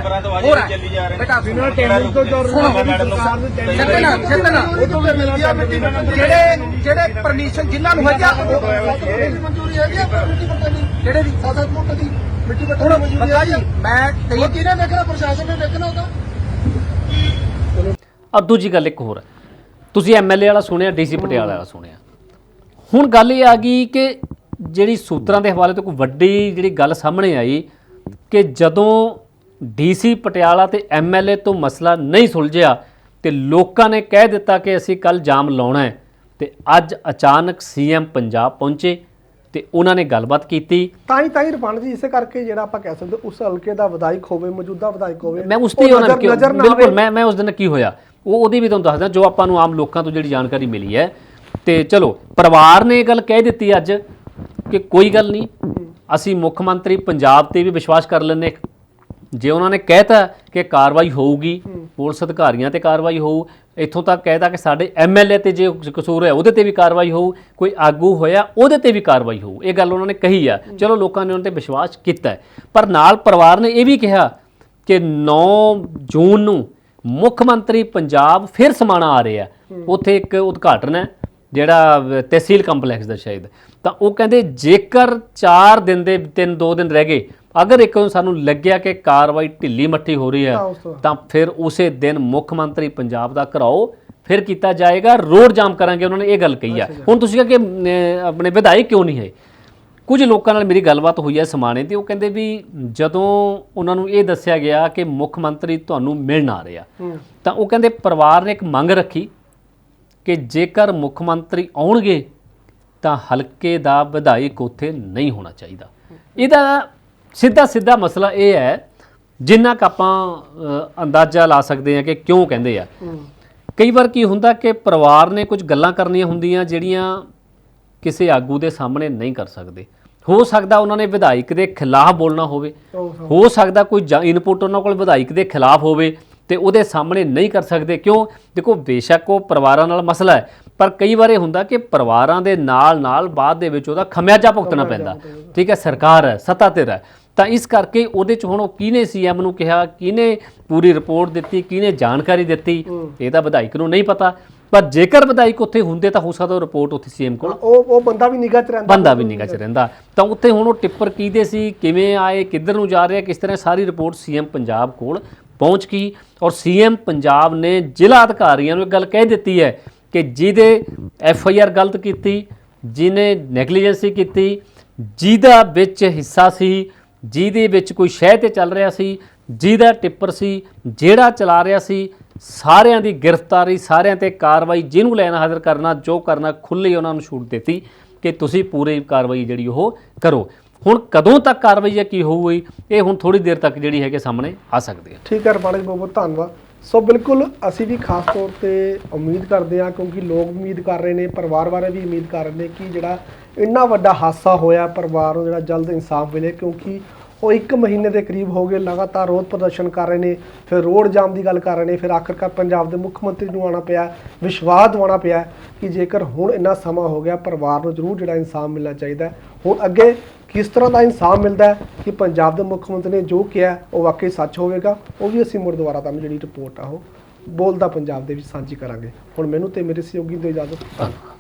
ਹੋਰ। ਚੱਲੀ ਜਾ ਰਹੇ ਬੇਟਾ ਬਿਨਾਂ ਟੈਂਡਰ ਤੋਂ ਜੋਰ ਮੈਡਮ ਨੂੰ ਸੱਜਣਾ ਸੱਜਣਾ ਉਹ ਤੋਂ ਮਿਲਦੀ ਆ ਜਿਹੜੇ ਜਿਹੜੇ ਪਰਮਿਸ਼ਨ ਜਿਨ੍ਹਾਂ ਨੂੰ ਹੈਗੀ ਮਨਜ਼ੂਰੀ ਹੈਗੀ ਆ ਮਿੱਟੀ ਪੱਟਣ ਦੀ ਕਿਹੜੇ ਦੀ 7-7 ਫੁੱਟ ਦੀ ਮਿੱਟੀ ਪੱਟਣ ਦੀ ਮਨਜ਼ੂਰੀ ਹੈਗੀ ਮੈਂ ਕਈ ਕਿਹਨੇ ਦੇਖਣਾ? ਪ੍ਰਸ਼ਾਸਨ ਨੇ ਦੇਖਣਾ ਉਹਦਾ। ਆ ਦੂਜੀ ਗੱਲ ਇੱਕ ਹੋਰ ਹੈ। ਤੁਸੀਂ ਐਮਐਲਏ ਵਾਲਾ ਸੁਣਿਆ ਡੀਸੀ ਪਟਿਆਲਾ ਵਾਲਾ ਸੁਣਿਆ। ਹੁਣ ਗੱਲ ਇਹ ਆ ਗਈ ਕਿ ਜਿਹੜੀ ਸੂਤਰਾਂ ਦੇ ਹਵਾਲੇ ਤੋਂ ਕੋਈ ਵੱਡੀ ਜਿਹੜੀ ਗੱਲ ਸਾਹਮਣੇ ਆਈ ਕਿ ਜਦੋਂ ਡੀਸੀ ਪਟਿਆਲਾ ਤੇ ਐਮਐਲਏ ਤੋਂ ਮਸਲਾ ਨਹੀਂ ਸੁਲਝਿਆ ਤੇ ਲੋਕਾਂ ਨੇ ਕਹਿ ਦਿੱਤਾ ਕਿ ਅਸੀਂ ਕੱਲ ਜਾਮ ਲਾਉਣਾ ਹੈ ਤੇ ਅੱਜ ਅਚਾਨਕ ਸੀਐਮ ਪੰਜਾਬ ਪਹੁੰਚੇ ਤੇ ਉਹਨਾਂ ਨੇ ਗੱਲਬਾਤ ਕੀਤੀ। ਤਾਂ ਹੀ ਤਾਂ ਹੀ ਰਪਣ ਜੀ ਇਸੇ ਕਰਕੇ ਜਿਹੜਾ ਆਪਾਂ ਕਹਿ ਸਕਦੇ ਉਸ ਹਲਕੇ ਦਾ ਵਿਧਾਇਕ ਹੋਵੇ ਮੌਜੂਦਾ ਵਿਧਾਇਕ ਹੋਵੇ ਮੈਂ ਉਸ ਤੇ ਉਹਨਾਂ ਬਿਲਕੁਲ। ਮੈਂ ਮੈਂ ਉਸ ਦਿਨ ਕੀ ਹੋਇਆ? ਉਹ ਉਹਦੀ ਵੀ ਤੁਹਾਨੂੰ ਦੱਸਦਾ ਜੋ ਆਪਾਂ ਨੂੰ ਆਮ ਲੋਕਾਂ ਤੋਂ ਜਿਹੜੀ ਜਾਣਕਾਰੀ ਮਿਲੀ ਹੈ। ਤੇ ਚਲੋ ਪਰਿਵਾਰ ਨੇ ਇਹ ਗੱਲ ਕਹਿ ਦਿੱਤੀ ਅੱਜ ਕਿ ਕੋਈ ਗੱਲ ਨਹੀਂ ਅਸੀਂ ਮੁੱਖ ਮੰਤਰੀ ਪੰਜਾਬ ਤੇ ਵੀ ਵਿਸ਼ਵਾਸ ਕਰ ਲੈਂਦੇ ਜੇ ਉਹਨਾਂ ਨੇ ਕਹਿਤਾ ਕਿ ਕਾਰਵਾਈ ਹੋਊਗੀ ਪੁਲਿਸ ਅਧਿਕਾਰੀਆਂ ਤੇ ਕਾਰਵਾਈ ਹੋਊ ਇੱਥੋਂ ਤੱਕ ਕਹਿਤਾ ਕਿ ਸਾਡੇ ਐਮਐਲਏ ਤੇ ਜੇ ਕਸੂਰ ਹੈ ਉਹਦੇ ਤੇ ਵੀ ਕਾਰਵਾਈ ਹੋਊ ਕੋਈ ਆਗੂ ਹੋਇਆ ਉਹਦੇ ਤੇ ਵੀ ਕਾਰਵਾਈ ਹੋਊ। ਇਹ ਗੱਲ ਉਹਨਾਂ ਨੇ ਕਹੀ ਆ। ਚਲੋ ਲੋਕਾਂ ਨੇ ਉਹਨਾਂ ਤੇ ਵਿਸ਼ਵਾਸ ਕੀਤਾ। ਪਰ ਨਾਲ ਪਰਿਵਾਰ ਨੇ ਇਹ ਵੀ ਕਿਹਾ ਕਿ 9 ਜੂਨ ਨੂੰ ਮੁੱਖ ਮੰਤਰੀ ਪੰਜਾਬ ਫਿਰ ਸਮਾਣਾ ਆ ਰਹੇ। ਉੱਥੇ ਇੱਕ ਉਦਘਾਟਨ ਹੈ। ਜਿਹੜਾ ਤਹਿਸੀਲ ਕੰਪਲੈਕਸ ਦਾ ਸ਼ਾਇਦ। ਤਾਂ ਉਹ ਕਹਿੰਦੇ ਜੇਕਰ 4 ਦਿਨ ਦੇ 3 2 ਦਿਨ ਰਹਿ ਗਏ ਅਗਰ ਇੱਕ ਨੂੰ ਸਾਨੂੰ ਲੱਗਿਆ ਕਿ ਕਾਰਵਾਈ ਢਿੱਲੀ ਮੱਠੀ ਹੋ ਰਹੀ ਹੈ ਤਾਂ ਫਿਰ ਉਸੇ ਦਿਨ ਮੁੱਖ ਮੰਤਰੀ ਪੰਜਾਬ ਦਾ ਘਰਾਓ ਫਿਰ ਕੀਤਾ ਜਾਏਗਾ। ਰੋਡ ਜਾਮ ਕਰਾਂਗੇ ਉਹਨਾਂ ਨੇ ਇਹ ਗੱਲ ਕਹੀ ਆ। ਹੁਣ ਤੁਸੀਂ ਕਿਹਾ ਕਿ ਆਪਣੇ ਵਿਧਾਇਕ ਕਿਉਂ ਨਹੀਂ ਹੈ? ਕੁਝ ਲੋਕਾਂ ਨਾਲ ਮੇਰੀ ਗੱਲਬਾਤ ਹੋਈ ਹੈ ਸਮਾਣੇ ਤੇ ਉਹ ਕਹਿੰਦੇ ਵੀ ਜਦੋਂ ਉਹਨਾਂ ਨੂੰ ਇਹ ਦੱਸਿਆ ਗਿਆ ਕਿ ਮੁੱਖ ਮੰਤਰੀ ਤੁਹਾਨੂੰ ਮਿਲਣ ਆ ਰਹੇ ਤਾਂ ਉਹ ਕਹਿੰਦੇ ਪਰਿਵਾਰ ਨੇ ਇੱਕ ਮੰਗ ਰੱਖੀ ਕਿ ਜੇਕਰ ਮੁੱਖ ਮੰਤਰੀ ਆਉਣਗੇ ਤਾਂ ਹਲਕੇ ਦਾ ਵਿਧਾਇਕ ਉੱਥੇ ਨਹੀਂ ਹੋਣਾ ਚਾਹੀਦਾ। ਇਹਦਾ ਸਿੱਧਾ ਸਿੱਧਾ ਮਸਲਾ ਇਹ ਹੈ ਜਿੰਨਾ ਕੁ ਆਪਾਂ ਅੰਦਾਜ਼ਾ ਲਾ ਸਕਦੇ ਹਾਂ ਕਿ ਕਿਉਂ ਕਹਿੰਦੇ ਆ। ਕਈ ਵਾਰ ਕੀ ਹੁੰਦਾ ਕਿ ਪਰਿਵਾਰ ਨੇ ਕੁਝ ਗੱਲਾਂ ਕਰਨੀਆਂ ਹੁੰਦੀਆਂ ਜਿਹੜੀਆਂ ਕਿਸੇ ਆਗੂ ਦੇ ਸਾਹਮਣੇ ਨਹੀਂ ਕਰ ਸਕਦੇ। ਹੋ ਸਕਦਾ ਉਹਨਾਂ ਨੇ ਵਿਧਾਇਕ ਦੇ ਖਿਲਾਫ ਬੋਲਣਾ ਹੋਵੇ। ਹੋ ਸਕਦਾ। ਕੋਈ ਇਨਪੁਟ ਉਹਨਾਂ ਕੋਲ ਵਿਧਾਇਕ ਦੇ ਖਿਲਾਫ ਹੋਵੇ ਤੇ ਉਹਦੇ ਸਾਹਮਣੇ ਨਹੀਂ ਕਰ ਸਕਦੇ। ਕਿਉਂ? ਦੇਖੋ ਬੇਸ਼ੱਕ ਉਹ ਪਰਿਵਾਰਾਂ ਨਾਲ ਮਸਲਾ ਹੈ ਪਰ ਕਈ ਵਾਰ ਇਹ ਹੁੰਦਾ ਕਿ ਪਰਿਵਾਰਾਂ ਦੇ ਨਾਲ ਨਾਲ ਬਾਅਦ ਦੇ ਵਿੱਚ ਉਹਦਾ ਖਮਿਆਜਾ ਭੁਗਤਣਾ ਪੈਂਦਾ। ਠੀਕ ਹੈ ਸਰਕਾਰ ਹੈ ਸੱਤਾ ਤੇ ਹੈ ਤਾਂ ਇਸ ਕਰਕੇ ਉਹਦੇ ਚ ਹੁਣ ਉਹ ਕਿਹਨੇ ਸੀਐਮ ਨੂੰ ਕਿਹਾ ਕਿਹਨੇ ਪੂਰੀ ਰਿਪੋਰਟ ਦਿੱਤੀ ਕਿਹਨੇ ਜਾਣਕਾਰੀ ਦਿੱਤੀ ਇਹ ਤਾਂ ਵਿਧਾਇਕ ਨੂੰ ਨਹੀਂ ਪਤਾ। ਪਰ ਜੇਕਰ ਵਿਧਾਇਕ ਉੱਥੇ ਹੁੰਦੇ ਤਾਂ ਹੋ ਸਕਦਾ ਰਿਪੋਰਟ ਉੱਥੇ ਸੀਐਮ ਕੋਲ ਉਹ ਉਹ ਬੰਦਾ ਵੀ ਨਿਗਾਹ ਚ ਰਹਿੰਦਾ। ਬੰਦਾ ਵੀ ਨਿਗਾਹ 'ਚ ਰਹਿੰਦਾ। ਤਾਂ ਉੱਥੇ ਹੁਣ ਉਹ ਟਿੱਪਰ ਕਿਹਦੇ ਸੀ ਕਿਵੇਂ ਆਏ ਕਿੱਧਰ ਨੂੰ ਜਾ ਰਹੇ ਕਿਸ ਤਰ੍ਹਾਂ ਸਾਰੀ ਰਿਪੋਰਟ ਸੀਐਮ ਪੰਜਾਬ ਕੋਲ ਪਹੁੰਚ ਗਈ ਔਰ ਸੀਐਮ ਪੰਜਾਬ ਨੇ ਜ਼ਿਲ੍ਹਾ ਅਧਿਕਾਰੀਆਂ ਨੂੰ ਇਹ ਗੱਲ ਕਹਿ ਦਿੱਤੀ ਹੈ ਕਿ ਜਿਹਦੇ ਐਫ ਆਈ ਆਰ ਗਲਤ ਕੀਤੀ, ਜਿਹਨੇ ਨੈਗਲੀਜੈਂਸੀ ਕੀਤੀ, ਜਿਹਦਾ ਵਿੱਚ ਹਿੱਸਾ ਸੀ, ਜਿਹਦੇ ਵਿੱਚ ਕੋਈ ਸ਼ਹਿ ਤੇ ਚੱਲ ਰਿਹਾ ਸੀ, ਜਿਹਦਾ ਟਿੱਪਰ ਸੀ, ਜਿਹੜਾ ਚਲਾ ਰਿਹਾ ਸੀ, ਸਾਰਿਆਂ ਦੀ ਗ੍ਰਿਫਤਾਰੀ, ਸਾਰਿਆਂ ਤੇ ਕਾਰਵਾਈ ਜਿਹਨੂੰ ਲੈਣ ਹਾਜ਼ਰ ਕਰਨਾ, ਜੋ ਕਰਨਾ ਖੁੱਲ੍ਹੀ ਉਹਨਾਂ ਨੂੰ ਛੂਟ ਦਿੱਤੀ ਕਿ ਤੁਸੀਂ ਪੂਰੀ ਕਾਰਵਾਈ ਜਿਹੜੀ ਉਹ ਕਰੋ। ਹੁਣ ਕਦੋਂ ਤੱਕ ਕਾਰਵਾਈ ਹੈ, ਕੀ ਹੋਊਗੀ ਇਹ ਹੁਣ ਥੋੜੀ ਦੇਰ ਤੱਕ ਜਿਹੜੀ ਹੈਗੇ ਸਾਹਮਣੇ ਆ ਸਕਦੀ ਹੈ। ਠੀਕ ਹੈ ਰਪਾਲ ਜੀ ਬਹੁਤ ਬਹੁਤ ਧੰਨਵਾਦ। ਸੋ ਬਿਲਕੁਲ ਅਸੀਂ ਵੀ ਖਾਸ ਤੌਰ ਤੇ ਉਮੀਦ ਕਰਦੇ ਹਾਂ, ਕਿਉਂਕਿ ਲੋਕ ਉਮੀਦ ਕਰ ਰਹੇ ਨੇ, ਪਰਿਵਾਰ ਵਾਲੇ ਵੀ ਉਮੀਦ ਕਰ ਰਹੇ ਨੇ ਕਿ ਜਿਹੜਾ ਇੰਨਾ ਵੱਡਾ ਹਾਦਸਾ ਹੋਇਆ, ਪਰਿਵਾਰ ਨੂੰ ਜਿਹੜਾ ਜਲਦ ਇਨਸਾਫ ਮਿਲੇ, ਕਿਉਂਕਿ ਉਹ 1 ਮਹੀਨੇ ਦੇ ਕਰੀਬ ਹੋ ਗਏ, ਲਗਾਤਾਰ ਰੋਧ ਪ੍ਰਦਰਸ਼ਨ ਕਰ ਰਹੇ ਨੇ, ਫਿਰ ਰੋਡ ਜਾਮ ਦੀ ਗੱਲ ਕਰ ਰਹੇ ਨੇ, ਫਿਰ ਆਖਰਕਾਰ ਪੰਜਾਬ ਦੇ ਮੁੱਖ ਮੰਤਰੀ ਨੂੰ ਆਉਣਾ ਪਿਆ, ਵਿਸ਼ਵਾਸ ਦਿਵਾਉਣਾ ਪਿਆ ਕਿ ਜੇਕਰ ਹੁਣ ਇੰਨਾ ਸਮਾਂ ਹੋ ਗਿਆ, ਪਰਿਵਾਰ ਨੂੰ ਜ਼ਰੂਰ ਜਿਹੜਾ ਇਨਸਾਫ ਮਿਲਣਾ ਚਾਹੀਦਾ ਹੁਣ ਅੱਗੇ ਕਿਸ ਤਰ੍ਹਾਂ ਦਾ ਇਨਸਾਫ ਮਿਲਦਾ ਹੈ ਕਿ ਪੰਜਾਬ ਦੇ ਮੁੱਖ ਮੰਤਰੀ ਨੇ ਜੋ ਕਿਹਾ, ਉਹ ਵਾਕਈ ਸੱਚ ਹੋਵੇਗਾ? ਉਹ ਵੀ ਅਸੀਂ ਮੁੜ ਦੁਬਾਰਾ ਤੁਹਾਨੂੰ ਜਿਹੜੀ ਰਿਪੋਰਟ ਆ, ਉਹ ਬੋਲਦਾ ਪੰਜਾਬ ਦੇ ਵਿੱਚ ਸਾਂਝੀ ਕਰਾਂਗੇ। ਹੁਣ ਮੈਨੂੰ ਤੇ ਮੇਰੇ ਸਹਿਯੋਗੀ ਦੀ ਇਜਾਜ਼ਤ। ਧੰਨਵਾਦ।